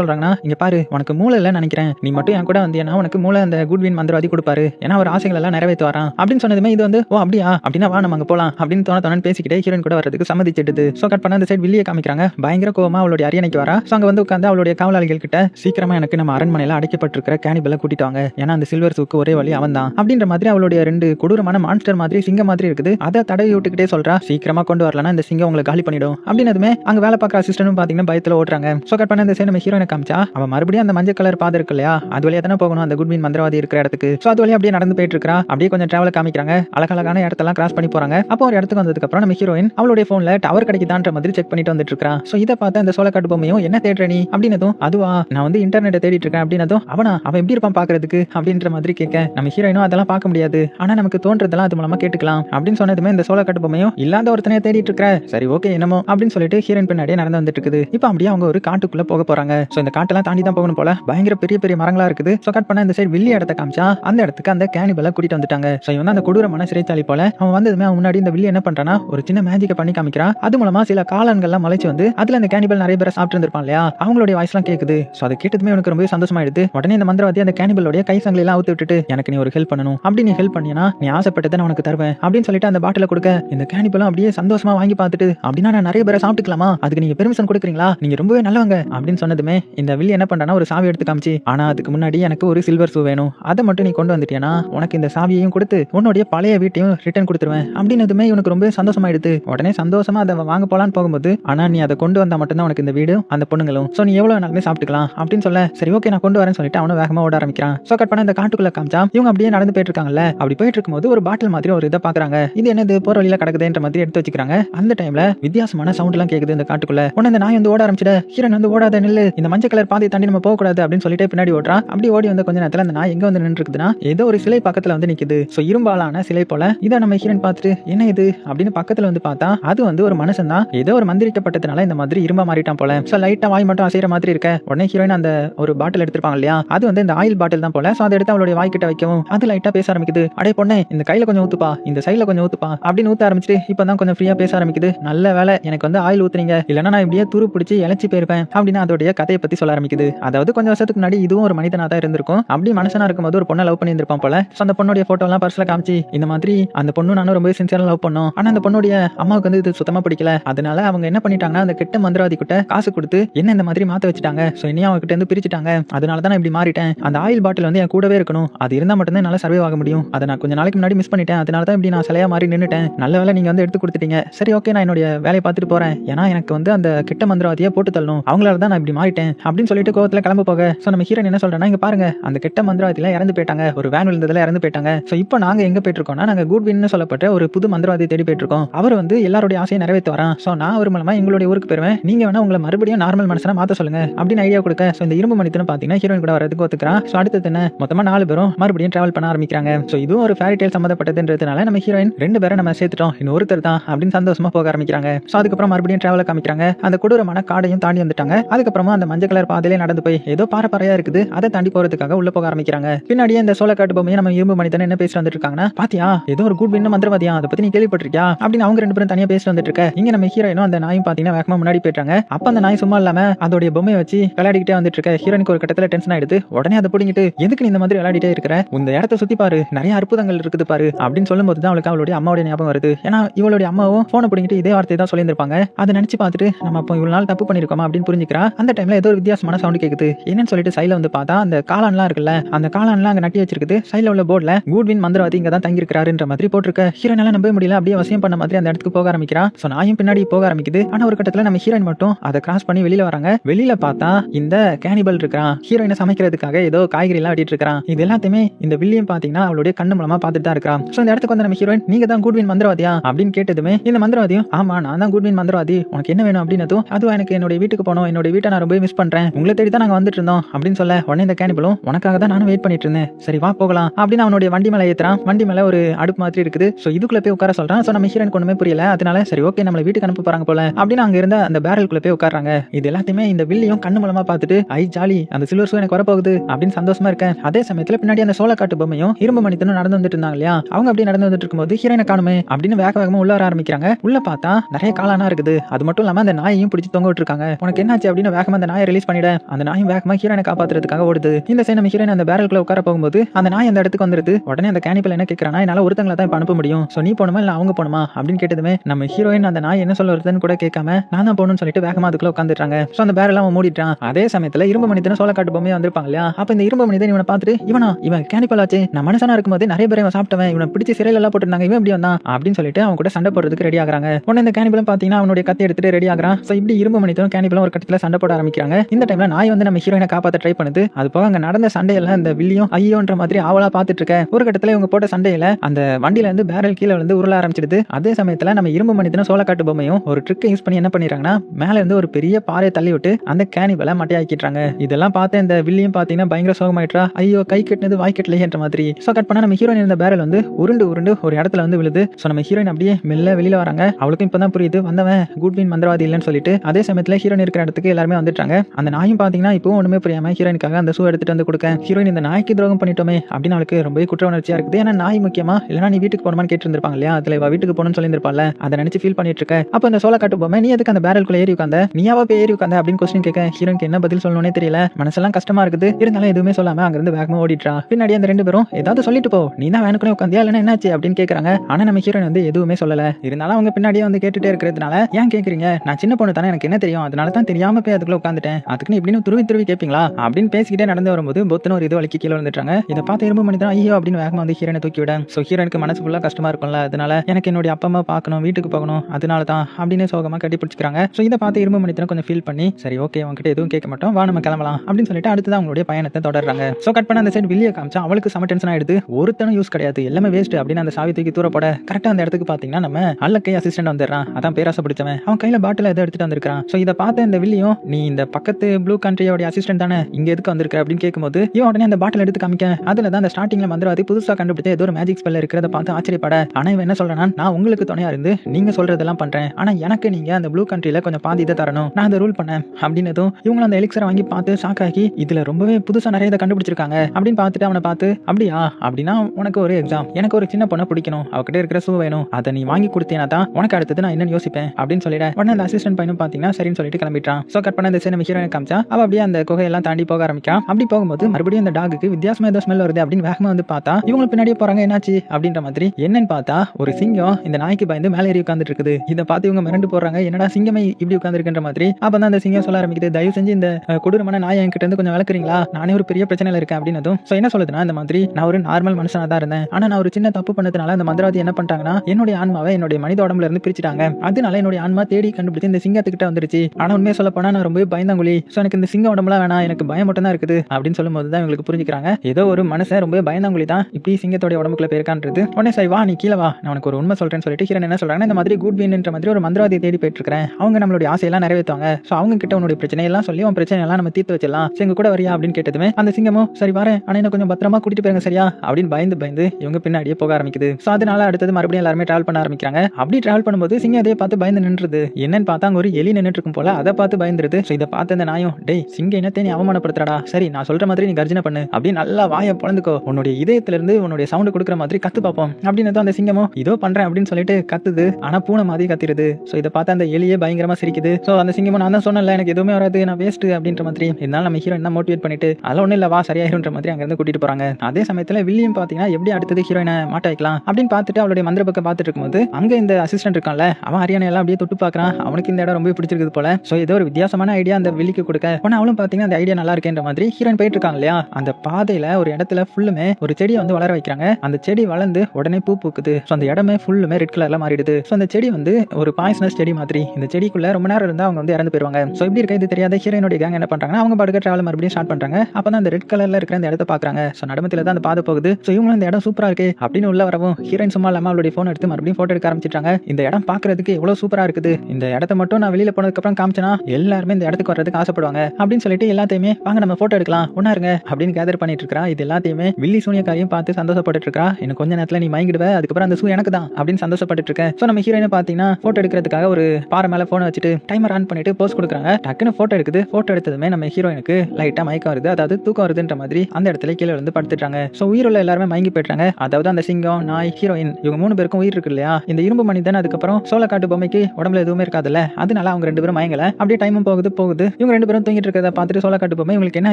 சொல்றாங்கன்னா இங்க பாரு உனக்கு மூளை இல்லைன்னு நினைக்கிறேன். நீ மட்டும் என் கூட வந்தீங்கன்னா உனக்கு மூளை அந்த குட்வின் மந்திரவாதி கொடுப்பாரு. ஏன்னா அவர் ஆசைகள் எல்லாம் நிறைவேற்று வரான் அப்படின்னு சொன்னதுமே இது வந்து ஓ அப்படியா? அப்படின்னா வா நம்ம அங்க போலாம். அப்படின்னு தோண தோணு பேசிக்கிட்டே ஹீரோயின் கூட வரதுக்கு சம்மதிச்சிடுது. சோ கட் பண்ண அந்த சைடு வெளியே காமிக்கிறாங்க. பயங்கர கோவமா அவளுடைய அரியணைக்கு வரா. சோ அங்க வந்து உட்காந்து அவளுடைய காவலாளிகள் கிட்ட சீக்கிரமா எனக்கு நம்ம அரண்மனையில அடைக்கப்பட்டிருக்கிற கேனிபல கூட்டிட்டு வாங்க. ஏன்னா அந்த சில்வர் சூக்கு ஒரே வழி அவன் தான். அப்படின்ற மாதிரி அவளுடைய ரெண்டு கொடூரமான மான்ஸ்டர் மாதிரி சிங்கம் மாதிரி இருக்குது. அதை தடவி விட்டுக்கிட்டே சொல்றா சீக்கிரமா கொண்டு வரலன்னா இந்த சிங்கம் உங்களை காலி பண்ணிடும். அப்படின்னதுமே அங்க வேலை பார்க்குற அசிஸ்டனும் பாத்தீங்கன்னா பயத்துல ஓட்டுறாங்க சோ கட் பண்ண அந்த சைடு நம்ம ஹீரோயினை காமிச்சா அவன் மறுபடியும் அந்த மஞ்சள் கலர் பாதை இருக்கு இல்லையா? அது வழியா தானே போகணும் அந்த குட்மீன் மந்திரவாதி இருக்கிற இடத்துக்கு. சோ அது வழியா அப்படியே நடந்து போயிட்டு இருக்கா அப்படியே கொஞ்சம் டிராவல் காமிக்கிறாங்க. அழகழகான இடத்தெல்லாம் கிராஸ் பண்ணி போறாங்க. அப்போ ஒரு இடத்துக்கு வந்ததுக்கு அப்புறம் நம்ம ஹீரோயின் அவளுடைய போன்ல டவர் கிடைக்குதான்ற மாதிரி செக் பண்ணிட்டு வந்துட்டு இருக்கா சோ இதை பார்த்து அந்த சோளக்காட்டு பொம்மையும் என்ன தேடுற நீ? அப்படின்னதும் அதுவா நான் வந்து இன்டர்நெட்டை தேடிட்டு இருக்கேன். அப்படின்னதும் அவனா அவன் எப்படி இருப்பான் பாக்குறதுக்கு? அப்படின்ற மாதிரி கேட்க நம்ம ஹீரோயினும் அதெல்லாம் பார்க்க முடியாது. ஆனா நமக்கு தோன்றதெல்லாம் அது மூலமா கேட்டுக்கலாம். அப்படின்னு சொன்னதுமே இந்த சோளக்காட்டு பொம்மையும் இல்லாத ஒருத்தனையே தேடிட்டு இருக்கிற? சரி ஓகே என்னமோ அப்படின்னு சொல்லிட்டு ஹீரோயின் பின்னாடியே நடந்து வந்துட்டு இருக்குது. இப்போ அப்படியே அவங்க ஒரு காட்டுக்குள்ள போக போறாங்க. சோ இந்த காட்டெல்லாம் தாண்டி தான் போகணும் போல. பயங்கர பெரிய பெரிய மரங்களா இருக்குது. சோ கட் பண்ண இந்த சைடு வில்லி இடத்த காமிச்சா அந்த இடத்துக்கு அந்த கேனிபலை கூட்டிட்டு வந்துட்டாங்க. சோ இவன் அந்த கொடூரமான சிறைச்சாலை போல. அவன் வந்ததுமே அவன் முன்னாடி இந்த வில்லி என்ன பண்றானா ஒரு சின்ன மேஜிக்கை பண்ணி காமிக்கிறான் அது மூலமா சில காளான்கள்லாம் மலைச்சு வந்து அதுல அந்த கேனிபல் நிறைய பேரை சாப்பிட்டு இருந்திருப்பான் இல்லையா? அவங்களுடைய வாய்ஸ்லாம் கேக்குது. சோ அதை கேட்டதுமே எனக்கு ரொம்ப சந்தோஷமாயிடுது. உடனே இந்த மந்திரவாதி அந்த கேனிபலோடைய கை சங்கிலி எல்லாம் அவுத்து விட்டுட்டு எனக்கு நீ ஒரு ஹெல்ப் பண்ணணும். அப்படி நீ ஹெல்ப் பண்ணினா நீ ஆசைப்பட்டதை நான் உனக்கு தருவேன். அப்படின்னு சொல்லிட்டு அந்த பாட்டில கொடுக்க இந்த கேனிபலும் அப்படியே சந்தோஷமா வாங்கி பார்த்துட்டு அப்படின்னா நான் நிறைய பேரை சாப்பிட்டுக்கலாமா? அதுக்கு நீங்க தௌசண்ட் கொடுக்குறீங்களா? நீங்க ரொம்பவே நல்லவங்க அப்படின்னு சொன்னதுமே இந்த வில் என்ன பண்ணானா ஒரு சாவி எடுத்து காமிச்சு ஆனா அதுக்கு முன்னாடி எனக்கு ஒரு சில்வர் ஷூ வேணும். அதை மட்டும் நீ கொண்டு வந்துட்டியனா? உனக்கு இந்த சாவியையும் கொடுத்து உன்னுடைய பழைய வீட்டையும் ரிட்டர்ன் கொடுத்துருவேன். அப்படின்னதுமே இவனுக்கு ரொம்ப சந்தோஷமாயிடுது. உடனே சந்தோஷமா அதை வாங்க போலான்னு போகும்போது ஆனா நீ அதை கொண்டு வந்தா மட்டும்தான் உனக்கு இந்த வீடும் அந்த பொண்ணுங்களும். சோ நீ எவ்வளவு நாளுமே சாப்பிட்டுக்கலாம். அப்படின்னு சொல்ல சரி ஓகே நான் கொண்டு வரேன்னு சொல்லிட்டு அவனும் வேகமா ஓட ஆரம்பிக்கிறான். சோ கட் பண்ண இந்த காட்டுக்குள்ள காமிச்சா இவங்க அப்படியே நடந்து போயிட்டு இருக்காங்கல்ல அப்படி போயிட்டு இருக்கும்போது ஒரு பாட்டில் மாதிரி ஒரு இதை பாக்குறாங்க. இது என்னது போற வழியில கிடக்குதுன்ற மாதிரி எடுத்து வச்சுக்கிறாங்க. அந்த டைம்ல வித்தியாசமான சவுண்ட் எல்லாம் கேக்குது இந்த காட்டுக்குள்ள. உடனே அந்த நாய் வந்து ஓட ஆரம்பிச்சிட. ஹீரன் வந்து ஓடாத நில்லு. இந்த மஞ்சள் கலர் பாதை தாண்டி நம்ம போகக்கூடாது அப்படின்னு சொல்லிட்டு பின்னாடி ஓடுறான் அப்படி ஓடி வந்து கொஞ்ச நேரத்துல அந்த நாய் எங்க வந்து நின்றுக்குதுன்னா ஏதோ ஒரு சிலை பக்கத்துல வந்து நிக்குது. சோ இரும்பாலான சிலை போல. இதை நம்ம ஹீரன் பார்த்துட்டு என்ன இது? அப்படின்னு பக்கத்துல வந்து பார்த்தா அது வந்து ஒரு மனுஷன் தான். ஏதோ ஒரு மந்திரிக்கப்பட்டதுனால இந்த மாதிரி இரும்பா மாறிட்டான் போல. சோ லைட்டா வாய் மட்டும் அசைற மாதிரி இருக்க. உடனே ஹீரோயின் அந்த ஒரு பாட்டில் எடுத்திருப்பாங்க இல்லையா? அது வந்து இந்த ஆயில் பாட்டில் தான் போல. சோ அதை எடுத்து அவளுடைய வாய் கிட்ட வைக்கவும். அது லைட்டா பேச ஆரம்பிக்குது. அடே பொண்ணே இந்த கையில கொஞ்சம் ஊத்துப்பா. இந்த சைடுல கொஞ்சம் ஊத்துப்பா. அப்படின்னு ஊத்த ஆரம்பிச்சுட்டு இப்பதான் கொஞ்சம் ஃப்ரீயா பேச ஆரம்பிக்குது. நல்ல வேலை. எனக்கு வந்து ஆயில் ஊத்துறீங்க இல்லைன்னா நான் அப்படியே துரு பிடிச்சி இழைச்சி போயிருப்பேன் அப்படின்னு அதோடைய கதையை பத்தி சொல்ல ஆரம்பிக்குது. அதாவது கொஞ்சம் வருஷத்துக்கு முன்னாடி இதுவும் ஒரு மனிதனா தான் இருந்திருக்கும். அப்படி மனுஷனா இருக்கும்போது ஒரு பொண்ணை லவ் பண்ணியிருந்திருப்பான் போல. அந்த பொண்ணுடைய போட்டோ எல்லாம் பர்ஸ்ல காமிச்சு இந்த மாதிரி அந்த பொண்ணு நானும் ரொம்ப சின்சியரா லவ் பண்ணோம். ஆனா அந்த பொண்ணுடைய அம்மாவுக்கு வந்து இது சுத்தமா பிடிக்கல. அதனால அவங்க என்ன பண்ணிட்டாங்கன்னா அந்த கெட்ட மந்திரவாதி கிட்ட காசு கொடுத்து என்ன இந்த மாதிரி மாத்த வச்சுட்டாங்க. சோ இனி அவங்க கிட்ட இருந்து பிரிச்சுட்டாங்க. அதனால தான் நான் இப்படி மாறிட்டேன். அந்த ஆயில் பாட்டில் வந்து என் கூடவே இருக்கணும். அது இருந்தா மட்டும்தான் என்னால சர்வே ஆக முடியும். அதை நான் கொஞ்சம் நாளைக்கு முன்னாடி மிஸ் பண்ணிட்டேன். அதனால தான் இப்படி நான் சிலையா மாறி நின்னுட்டேன். நல்ல வேலை நீங்க வந்து எடுத்து கொடுத்துட்டீங்க. சரி ஓகே நான் என்னுடைய வேலையை பார்த்துட்டு போறேன். ஏன்னா எனக்கு வந்து அந்த கெட்ட மந்திரவாதியை போட்டு தள்ளணும். அவங்களால தான் நான் இப்படி மாறிட்டேன். அப்படின்னு சொல்லிட்டு கோவத்துல கிளம்ப போக சோ நம்ம ஹீரோ என்ன சொல்றேன்னா இங்க பாருங்க. அந்த கெட்ட மந்திரவாதியில இறந்து போயிட்டாங்க. ஒரு வேன் விழுந்ததுல இறந்து போயிட்டாங்க. சோ இப்போ நாங்க எங்க போயிட்டு இருக்கோம்னா நாங்க குட் வின்னு சொல்லப்பட்ட ஒரு புது மந்திரவாதி தேடி போயிட்டு இருக்கோம் அவர் வந்து எல்லாருடைய ஆசையை நிறைவேற்ற வரான். சோ நான் அவர் மூலமா எங்களுடைய ஊருக்கு போயிருவேன். நீங்க வேணா உங்களை மறுபடியும் நார்மல் மனுஷனா மாத்த சொல்லுங்க. அப்படின்னு ஐடியா கொடுக்க சோ இந்த இரும்பு மனிதனும் பாத்தீங்கன்னா ஹீரோயின் கூட வரதுக்கு ஒத்துக்கிறான். சோ அடுத்தது என்ன? மொத்தமா நாலு பேரும் மறுபடியும் டிராவல் பண்ண ஆரம்பிக்கிறாங்க. சோ இதுவும் ஒரு ஃபேரி டேல் சம்மந்தப்பட்டதுன்றதுனால நம்ம ஹீரோயின் ரெண்டு பேரும் நம்ம சேர்த்துட்டோம். இன்னும் ஒருத்தர் தான் அப்படின்னு சந்தோஷமா போக ஆரம்பிக்கிறாங்க. சோ அதுக்கப்புறம் மறுபடியும் டிராவல் காமிக்கிறாங்க. அந்த கொடூரமான காடையும் தாண்டி வந்துட்டாங்க. அதுக்கப்புறமா அந்த மஞ்சள் கலர் பாதையிலே நடந்து போய் ஏதோ பாறை பாறையா இருக்குது. அதை தாண்டி போறதுக்காக உள்ள போக ஆரம்பிக்கிறாங்க. பின்னாடியே இந்த சோழக்காட்டு பொம்மையை நம்ம இரும்பு மனிதன் என்ன பேசிட்டு வந்துட்டு இருக்காங்கன்னா பாத்தியா ஏதோ ஒரு குட் வின்னு மந்திரவாதியா? அதை பத்தி நீ கேள்விப்பட்டிருக்கியா? அப்படின்னு அவங்க ரெண்டு பேரும் தனியா பேசிட்டு வந்துட்டு இருக்க. இங்க நம்ம ஹீரோயினும் அந்த நாயும் பாத்தீங்கன்னா வேகமா முன்னாடி போயிட்டாங்க அப்ப அந்த நாய் சும்மா இல்லாம அதோடைய பொம்மையை வச்சு விளையாடிக்கிட்டே வந்துட்டு இருக்க. ஹீரோனுக்கு ஒரு கட்டத்துல டென்ஷன் ஆயிடுது. உடனே அதை பிடிங்கிட்டு எதுக்கு நீ இந்த மாதிரி விளையாடிட்டே இருக்கிற? இந்த இடத்த சுத்தி பாரு. நிறைய அற்புதங்கள் இருக்குது பாரு. அப்படின்னு சொல்லும்போது தான் அவளுக்கு அவளுடைய அம்மாவுடைய ஞாபகம் வருது. ஏன்னா இவளுடைய அம்மாவும் போனை பிடிங்கிட்டு இதே வார்த்தை தான் சொல்லியிருந்திருப்பாங்க. அதை நினைச்சு பார்த்துட்டு நம்ம பண்ணியிருப்போம் இவ்வளவு நாள் தப்பு பண்ணிருக்கோமா அப்படின்னு புரிஞ்சுக்கிறா. அந்த டைம்ல ஏதோ ஒரு வித்தியாசமான சவுண்ட் கேக்குது. என்னன்னு சொல்லிட்டு சைல வந்து பார்த்தா அந்த காளான்லாம் இருக்குல்ல அந்த காளான்லாம் அங்க நட்டி வச்சிருக்குது. சைல உள்ள போர்டில் குட்வின் மந்திரவாதி இங்க தான் தங்கியிருக்கிறாருன்ற மாதிரி போட்டிருக்க. ஹீரோனால நம்ப முடியல அப்படியே வசியம் பண்ண மாதிரி அந்த இடத்துக்கு போக ஆரம்பிக்கிறா. சோ நாயும் பின்னாடி போக ஆரம்பிக்குது. ஆனா ஒரு கட்டத்துல நம்ம ஹீரோயின் மட்டும் அதை கிராஸ் பண்ணி வெளியில வராங்க. வெளியில பார்த்தா இந்த கேனிபல் இருக்கிறான். ஹீரோயினை சமைக்கிறதுக்காக ஏதோ காய்கறி எல்லாம் வெட்டிட்டு இருக்கான் இது எல்லாத்தையுமே இந்த வில்லியம் பாத்தீங்கன்னா அவளுடைய கண்ணு மூலமா பார்த்துட்டு தான் இருக்கிறான். சோ இந்த இடத்துக்கு வந்து நம்ம ஹீரோயின் நீங்க தான் குட்வின் மந்திரவாதியா? அப்படின்னு கேட்டதுமே இந்த மந்திரவாதியும் ஆமா நான் தான் குட்வின் மந்திரவாதி. உனக்கு என்ன வேணும்? அப்படின்னு அதுவும் எனக்கு என்னுடைய வீட்டுக்கு போனோம் என்னுடைய வீட்டை நான் ரொம்ப மிஸ் பண்றேன். உங்களை தேடி தான் நாங்க வந்துட்டு இருந்தோம். அப்படின்னு சொல்ல உடனே இந்த கேனிபலும் உனக்காக தான் நானும் வெயிட் பண்ணிட்டு இருந்தேன். சரி வா போகலாம். அப்படின்னு அவனுடைய வண்டி மேல ஏத்துறான். வண்டி மேல ஒரு அடுப்பு மாதிரி இருக்குது. சோ இதுக்குள்ள போய் உட்கார சொல்றான். சோ நம்ம ஹீரோயின் ஒண்ணுமே புரியல. அதனால சரி ஓகே நம்மள வீட்டுக்கு அனுப்ப போறாங்க போல. அப்படின்னு அங்க இருந்த அந்த பேரலுக்குள்ள போய் உட்காராங்க இது எல்லாத்தையுமே இந்த வில்லியும் கண்ணு மூலமா பார்த்துட்டு ஐ ஜாலி அந்த சில்வர் ஷூ எனக்கு வரப்போகுது. அப்படின்னு சந்தோஷமா இருக்கேன். அதே சமயத்துல பின்னாடி அந்த சோளக்காட்டு பொம்மையும் இரும்பு மனிதனும் நடந்து வந்துட்டு இருந்தாங்க இல்லையா? அவங்க அப்படி நடந்து வந்துட்டு இருக்கும்போது ஹீரோயினை காணுமே அப்படின்னு வேக வேகமா உள்ள வர ஆரம்பிக்கிறாங்க. உள்ள பார்த்தா நிறைய காளானா இருக்குது. அது மட்டும் இல்லாம அந்த நாயையும் நாயையும் பிடிச்சி தொங்க விட்டுருக்காங்க உனக்கு என்னாச்சு அப்படின்னு வேகமா அந்த நாயை ரிலீஸ் பண்ணிட. அந்த நாயும் வேகமா ஹீரோனை காப்பாத்துறதுக்காக ஓடுது. இந்த சைடு நம்ம ஹீரோயின் அந்த பேரலுக்குள்ள உட்கார போகும்போது அந்த நாய் அந்த இடத்துக்கு வந்துருது. உடனே அந்த கேனிப்பல் என்ன கேட்கறானா என்னால ஒருத்தங்களை தான் இப்ப அனுப்ப முடியும். சோ நீ போகணுமா இல்ல அவங்க போகணுமா அப்படின்னு கேட்டதுமே நம்ம ஹீரோயின் அந்த நாய் என்ன சொல்ல வருதுன்னு கூட கேட்காம நான் தான் போகணும்னு சொல்லிட்டு வேகமா அதுக்குள்ள உட்காந்துட்டாங்க சோ அந்த பேரல் அவன் மூடிட்டான் அதே சமயத்துல இரும்பு மனிதனும் சோளக்காட்டு பொம்மையை வந்திருப்பாங்க இல்லையா? அப்ப இந்த இரும்பு மனிதன் இவனை பார்த்துட்டு இவனா? இவன் கேனிப்பல் ஆச்சு. நான் மனுஷனா இருக்கும்போது நிறைய பேர் இவன் சாப்பிட்டவன். இவனை பிடிச்சி சிறையில எல்லாம் போட்டுருந்தாங்க. இவன் எப்படி வந்தான். அப்படின்னு சொல்லிட்டு அவன் கூட சண்டை போடுறதுக்கு ரெடி ஆகுறாங்க. உடனே இந்த கேனிபலும் பாத்தீங்கன்னா அவனுடைய கத்தி எடுத்துட்டு ரெடி ஆகுறான். ஸோ இப்படி இரும்பு மனிதனும் கேனிபலும் ஒரு கட்டத்தில் சண்டை போட ஆரம்பிக்கிறாங்க. இந்த டைம்ல நாய் வந்து நம்ம ஹீரோயினை காப்பாற்ற ட்ரை பண்ணுது. அது போக அங்க நடந்த சண்டையெல்லாம் இந்த வில்லியும் ஐயோன்ற மாதிரி ஆவலா பாத்துட்டு இருக்க ஒரு கட்டத்துல இவங்க போட்ட சண்டையில அந்த வண்டியில இருந்து பேரல் கீழே வந்து உருள ஆரம்பிச்சிடுது. அதே சமயத்துல நம்ம இரும்பு மனிதனும் சோழக்காட்டு பொம்மையும் ஒரு ட்ரிக்கை யூஸ் பண்ணி என்ன பண்ணிடுறாங்கன்னா மேல இருந்து ஒரு பெரிய பாறையை தள்ளி விட்டு அந்த கேனிபலை மட்டையாக்கிட்டாங்க இதெல்லாம் பார்த்து இந்த வில்லியும் பாத்தீங்கன்னா பயங்கர சோகமாயிட்டா ஐயோ கை கட்டினது வாய் கட்டலையேன்ற மாதிரி. சோ கட் பண்ணா நம்ம ஹீரோயின் இருந்த பேரல் வந்து உருண்டு உருண்டு ஒரு இடத்துல வந்து விழுது. சோ நம்ம ஹீரோயின் அப்படியே மெல்ல வெளியில வராங்க. அவளுக்கும் இப்பதான் புரியுது. வந்தவன் குட்வின் மந்திரவாதி இல்லைன்னு சொல்லிட்டு அதே சமயத்துல ஹீரோயின் இருக்கிற இடத்துக்கு எல்லாருமே வந்துட்டாங்க. அந்த நாயும் பாத்தீங்கன்னா இப்போ ஒண்ணுமே புரியாம ஹீரோயினுக்காக அந்த ஷூ எடுத்துட்டு வந்து கொடுக்க ஹீரோயின் இந்த நாய்க்கு துரோகம் பண்ணிட்டோமே அப்படின்னு அவளுக்கு ரொம்பவே குற்ற உணர்ச்சியா இருக்குது. ஏன்னா நாய் முக்கியமா இல்லைனா நீ வீட்டுக்கு போகணுமான்னு கேட்டிருந்திருப்பாங்க இல்லையா? அதுல இவ வீட்டுக்கு போகணும்னு சொல்லியிருப்பாள் அதை நினைச்சு ஃபீல் பண்ணிட்டு இருக்க. அப்ப அந்த சோலை காட்டு போமே நீ எதுக்கு அந்த பேரலுக்குள்ள ஏறி உட்காந்த நீயாவா போய் ஏறி உட்காந்த அப்படின்னு கொஸ்டின் கேட்க ஹீரோனுக்கு என்ன பதில் சொல்லணும்னே தெரியல. மனசெல்லாம் கஷ்டமா இருக்குது. இருந்தாலும் எதுவுமே சொல்லாம அங்கிருந்து வேகமா ஓடிட்டா பின்னாடி அந்த ரெண்டு பேரும் ஏதாவது சொல்லிட்டு போ. நீ தான் வேணுக்குனே உட்காந்தியா இல்லைன்னா என்னாச்சு? அப்படின்னு கேக்குறாங்க. ஆனா நம்ம ஹீரோயின் வந்து எதுவுமே சொல்லல. இருந்தாலும் அவங்க பின்னாடியே வந்து கேட்டுட்டே இருக்கிறதுனால ஏன் கேக்குறீங்க? நான் சின்ன பொண்ணு தானே எனக்கு என்ன தெரியும்? அதனால தான் தெரியாம போய் அதுக்குள்ள உட்காந்துட்டேன் அதுக்குன்னு எப்படின்னு துருவி துருவி கேட்பீங்களா அப்படின்னு பேசிக்கிட்டே நடந்து வரும்போது புத்தன ஒரு இது வலிக்கு கீழே வந்துட்டாங்க இதை பார்த்து இரும்பு மணி தான் ஐயோ அப்படின்னு வேகமா வந்து ஹீரனை தூக்கி விட. ஸோ ஹீரனுக்கு மனசு ஃபுல்லாக கஷ்டமா இருக்கும்ல. அதனால எனக்கு என்னுடைய அப்பா அம்மா பார்க்கணும் வீட்டுக்கு போகணும். அதனால தான் அப்படின்னு சோகமா கட்டி பிடிச்சிக்கிறாங்க. ஸோ இதை பார்த்து இரும்பு மணி கொஞ்சம் ஃபீல் பண்ணி சரி ஓகே உங்ககிட்ட எதுவும் கேட்க மாட்டோம். வா நம்ம கிளம்பலாம் அப்படின்னு சொல்லிட்டு அடுத்து அவங்களுடைய பயணத்தை தொடர்றாங்க. ஸோ கட் பண்ண அந்த சைடு வெளியே காமிச்சா அவளுக்கு சம டென்ஷன் ஆயிடுது. ஒருத்தனும் யூஸ் கிடையாது. எல்லாமே வேஸ்ட் அப்படின்னு அந்த சாவி தூக்கி தூர போட. கரெக்டாக அந்த இடத்துக்கு பார்த்தீங்கன்னா நம்ம அல்லக்கை அசிஸ்டன்ட் வந்துடுறான். அதான் பேராசை பிடிச்சவன். அவன் கையில பாட்டில் எதை எடுத்துட்டு வந்திருக்கான் ஸோ இதை பார்த்த இந்த வில்லியும் நீ இந்த பக்கத்து ப்ளூ கண்ட்ரியோட அசிஸ்டன்ட் தானே? இங்க எதுக்கு வந்திருக்க? அப்படின்னு கேட்கும்போது இவன் உடனே அந்த பாட்டில் எடுத்து காமிக்க அதுல தான் அந்த ஸ்டார்டிங்ல மந்திரவாதி புதுசா கண்டுபிடிச்ச ஏதோ ஒரு மேஜிக் ஸ்பெல் இருக்கிறத பார்த்து ஆச்சரியப்பட. ஆனா இவன் என்ன சொல்றானா நான் உங்களுக்கு துணையா இருந்து நீங்க சொல்றதெல்லாம் பண்றேன். ஆனா எனக்கு நீங்க அந்த ப்ளூ கண்ட்ரியில கொஞ்சம் பாதி இதை தரணும். நான் அதை ரூல் பண்ணேன். அப்படின்னதும் இவங்களும் அந்த எலிக்சரை வாங்கி பார்த்து ஷாக் ஆகி இதுல ரொம்பவே புதுசா நிறைய இதை கண்டுபிடிச்சிருக்காங்க. அப்படின்னு பார்த்துட்டு அவனை பார்த்து அப்படியா? அப்படின்னா உனக்கு ஒரு எக்ஸாம் எனக்கு ஒரு சின்ன பொண்ணை பிடிக்கணும். அவகிட்ட இருக்கிற ஷூ வேணும். அதை நீ வாங்கி கொடுத்தேனா தான் உனக்கு அடுத்தது நான் என்னன்னு யோசிப்பேன். அப்படின்னு சொல்லிட உடனே அந்த அசிஸ்டன்ட் எதுவும் பார்த்தீங்கன்னா சரின்னு சொல்லிட்டு கிளம்பிட்டான். ஸோ கட் பண்ண இந்த சைடு நம்ம ஹீரோயின் காமிச்சா. அவ அப்படியே அந்த குகையெல்லாம் தாண்டி போக ஆரம்பிக்கான் அப்படி போகும்போது மறுபடியும் அந்த டாகுக்கு வித்தியாசமா ஏதோ ஸ்மெல் வருது அப்படின்னு வேகமா வந்து பார்த்தா இவங்க பின்னாடியே போறாங்க என்னாச்சு? அப்படின்ற மாதிரி என்னன்னு பார்த்தா ஒரு சிங்கம் இந்த நாய்க்கு பயந்து மேலே ஏறி உட்காந்துட்டு இருக்குது. இதை பார்த்து இவங்க மிரண்டு போறாங்க. என்னடா சிங்கமே இப்படி உட்காந்துருக்குற மாதிரி. அப்போ தான் அந்த சிங்கம் சொல்ல ஆரம்பிக்குது தயவு செஞ்சு இந்த கொடூரமான நாய் என்கிட்ட இருந்து கொஞ்சம் வளர்க்குறீங்களா நானே ஒரு பெரிய பிரச்சனையில இருக்கேன் அப்படின்னதும். ஸோ என்ன சொல்லுதுன்னா இந்த மாதிரி நான் ஒரு நார்மல் மனுஷனா தான் இருந்தேன். ஆனா நான் ஒரு சின்ன தப்பு பண்ணதுனால அந்த மந்திரவாதி என்ன பண்ணிட்டாங்கன்னா என்னுடைய ஆன்மாவை என்னுடைய மனித உடம்புல இருந்து பிரிச்சுட்டாங்க. அதனால என்னுடைய ஆன்மா தேடி கண்டுபிடிச்சு இந்த சிங்கத்துக்கிட்ட வந்துருச்சு. ஆனா உண்மையை சொல்ல போனா நான் ரொம்பவே பயந்தாங்குழி ஸோ எனக்கு இந்த சிங்க உடம்புலாம் வேணாம். எனக்கு பயம் மட்டும் தான் இருக்குது. அப்படின்னு சொல்லும்போது தான் இவங்களுக்கு புரிஞ்சுக்கிறாங்க. ஏதோ ஒரு மனசை ரொம்ப பயந்தாங்குழி தான். இப்படி சிங்கத்தோட உடம்புக்குள்ள போயிருக்கான்றது. உடனே சரி வா நீ கீழே வா. நான் உனக்கு ஒரு உண்மை சொல்றேன்னு சொல்லிட்டு ஹீரன் என்ன சொல்றாங்கன்னா இந்த மாதிரி குட் வீன்ன்ற மாதிரி ஒரு மந்திரவாதியை தேடி போயிட்டு இருக்கிறேன் அவங்க நம்மளுடைய ஆசையெல்லாம் நிறைவேற்றுவாங்க. ஸோ அவங்க கிட்ட உன்னுடைய பிரச்சனையெல்லாம் சொல்லி உன் பிரச்சனை எல்லாம் நம்ம தீர்த்து வச்சிடலாம். எங்க கூட வரியா? அப்படின்னு கேட்டதுமே அந்த சிங்கமும் சரி வரேன். ஆனா என்ன கொஞ்சம் பத்திரமா கூட்டிட்டு போயிருங்க சரியா? அப்படின்னு பயந்து பயந்து இவங்க பின்னாடியே போக ஆரம்பிக்குது. ஸோ அதனால அடுத்தது மறுபடியும் எல்லாருமே டிராவல் பண்ண ஆரம்பிக்கிறாங்க. அப்படி டிராவல் பண்ணும்போது சிங்கம் அதே பார்த்து பயந்து நின்றுது. என்னன்னு பார்த்தா அங்க ஒரு எலி நின்றுட்டு இருக்கும் போல அதை பார்த்து பயந்துருது. ஸோ இதை பார்த்து அந்த நாயும். டேய் சிங்கம் என்னத்தை நீ அவமானப்படுத்துறடா. சரி நான் சொல்ற மாதிரி நீ கர்ஜனை பண்ணு. அப்படின்னு நல்லா வாயை பொழந்துக்கோ. உன்னுடைய இதயத்துல இருந்து உன்னுடைய சவுண்ட் கொடுக்குற மாதிரி கத்து பார்ப்போம். அப்படின்னு அந்த சிங்கமும் இதோ பண்றேன் அப்படின்னு சொல்லிட்டு கத்துது. ஆனா பூனை மாதிரி கத்திடுது. ஸோ இதை பார்த்து அந்த எலியே பயங்கரமா சிரிக்குது. ஸோ அந்த சிங்கமோ நான் தான் சொன்னல எனக்கு எதுவுமே வராது நான் வேஸ்ட் அப்படின்ற மாதிரி. இருந்தாலும் நம்ம ஹீரோயின் தான் மோட்டிவேட் பண்ணிட்டு அதெல்லாம் ஒன்றும் இல்லை வா சரியாயிருன்ற மாதிரி அங்கிருந்து கூட்டிட்டு போறாங்க. அதே சமயத்துல வில்லியம் பாத்தீங்கன்னா எப்படி அடுத்தது ஹீரோயினை மாட்ட வைக்கலாம் அப்படின்னு பார்த்துட்டு அவளுடைய மந்திர பக்கம் பார்த்துட்டு இருக்கும்போது அங்க இந்த அசிஸ்டன்ட் இருக்கான்ல அவன் ஹரியானா எல்லாம் அப்படியே தொட்டு பாக்குறான் அவனுக்கு இந்த இடம் ரொம்ப பிடிச்சிருக்குது போல. ஸோ ஏதோ ஒரு வித்தியாசமான ஐடியா அந்த வில்லிக்கு கொடுக்க. ஆனால் அவளும் பார்த்தீங்கன்னா அந்த ஐடியா நல்லா இருக்கேன்ற மாதிரி ஹீரோயின் போயிட்டு இருக்காங்க இல்லையா? அந்த பாதையில ஒரு இடத்துல ஃபுல்லுமே ஒரு செடியை வந்து வளர வைக்கிறாங்க. அந்த செடி வளர்ந்து உடனே பூ பூக்குது. ஸோ அந்த இடமே ஃபுல்லுமே ரெட் கலர்ல மாறிடுது. ஸோ அந்த செடி வந்து ஒரு பாய்ஸ்னஸ் செடி மாதிரி. இந்த செடிக்குள்ள ரொம்ப நேரம் இருந்தா அவங்க வந்து இறந்து போயிருவாங்க. ஸோ இப்படி இருக்க இது தெரியாத ஹீரோயினுடைய கேங் என்ன பண்றாங்கன்னா அவங்க படுக்க டிராவல் மறுபடியும் ஸ்டார்ட் பண்றாங்க. அப்போ தான் அந்த ரெட் கலர்ல இருக்கிற அந்த இடத்த பாக்குறாங்க. ஸோ நடமத்தில் தான் அந்த பாதை போகுது. ஸோ இவங்களும் இந்த இடம் சூப்பரா இருக்கு அப்படின்னு உள்ள வரவும் ஹீரோயின் சும்மா இல்லாம அவளுடைய ஃபோன் எடுத்து மறுபடியும் போட்டோ எடுக்க ஆரம்பிச்சிட்டாங்க. இந்த இடம் பாக்குறதுக்கு எவ்வளவு சூப்பரா இருக்குது? இந்த இடத்த மட்டும் நான் வெளியில போனதுக்கப்புறம் காமிச்சேனா காமிச்சனா எல்லாருமே இந்த இடத்துக்கு வர்றதுக்கு ஆசைப்படுவாங்க. அப்படின்னு சொல்லிட்டு எல்லாத்தையுமே வாங்க நம்ம போட்டோ எடுக்கலாம் ஒன்னா இருங்க அப்படின்னு கேதர் பண்ணிட்டு இருக்கா இது எல்லாத்தையுமே வில்லி சூனியக்காரையும் பார்த்து சந்தோஷப்பட்டு இருக்கா இன்னும் கொஞ்ச நேரத்துல நீ மயங்கிடுவ அதுக்கப்புறம் அந்த சூ எனக்கு தான் அப்படின்னு சந்தோஷப்பட்டு இருக்கேன். ஸோ நம்ம ஹீரோயினை பார்த்தீங்கன்னா போட்டோ எடுக்கிறதுக்காக ஒரு பாறை மேல போனை வச்சுட்டு டைமர் ஆன் பண்ணிட்டு போஸ்ட் கொடுக்குறாங்க. டக்குன்னு போட்டோ எடுக்குது. போட்டோ எடுத்ததுமே நம்ம ஹீரோயினுக்கு லைட்டா மயக்கம் வருது. அதாவது தூக்கம் வருதுன்ற மாதிரி அந்த இடத்துல கீழே வந்து படுத்துட்டாங்க. ஸோ உயிருள்ள எல்லாருமே மயங்கி போயிட்டாங்க அதாவது அந்த சிங்கம் நாய் ஹீரோயின் இவங்க மூணு பேருக்கும் உயிர் இருக்கு இல்லையா? இந்த இரும்பு மனிதன் அதுக்கப்புறம் சோளக்காட்டு பொம்மைக்கு உடம்புல எதுவுமே இருக்காதுல்ல? அதை அதனால அவங்க ரெண்டு பேரும் மயங்கல. அப்படியே டைமும் போகுது போகுது. இவங்க ரெண்டு பேரும் தூங்கிட்டு இருக்கிறத பார்த்துட்டு சோழ காட்டு போமே இவங்களுக்கு என்ன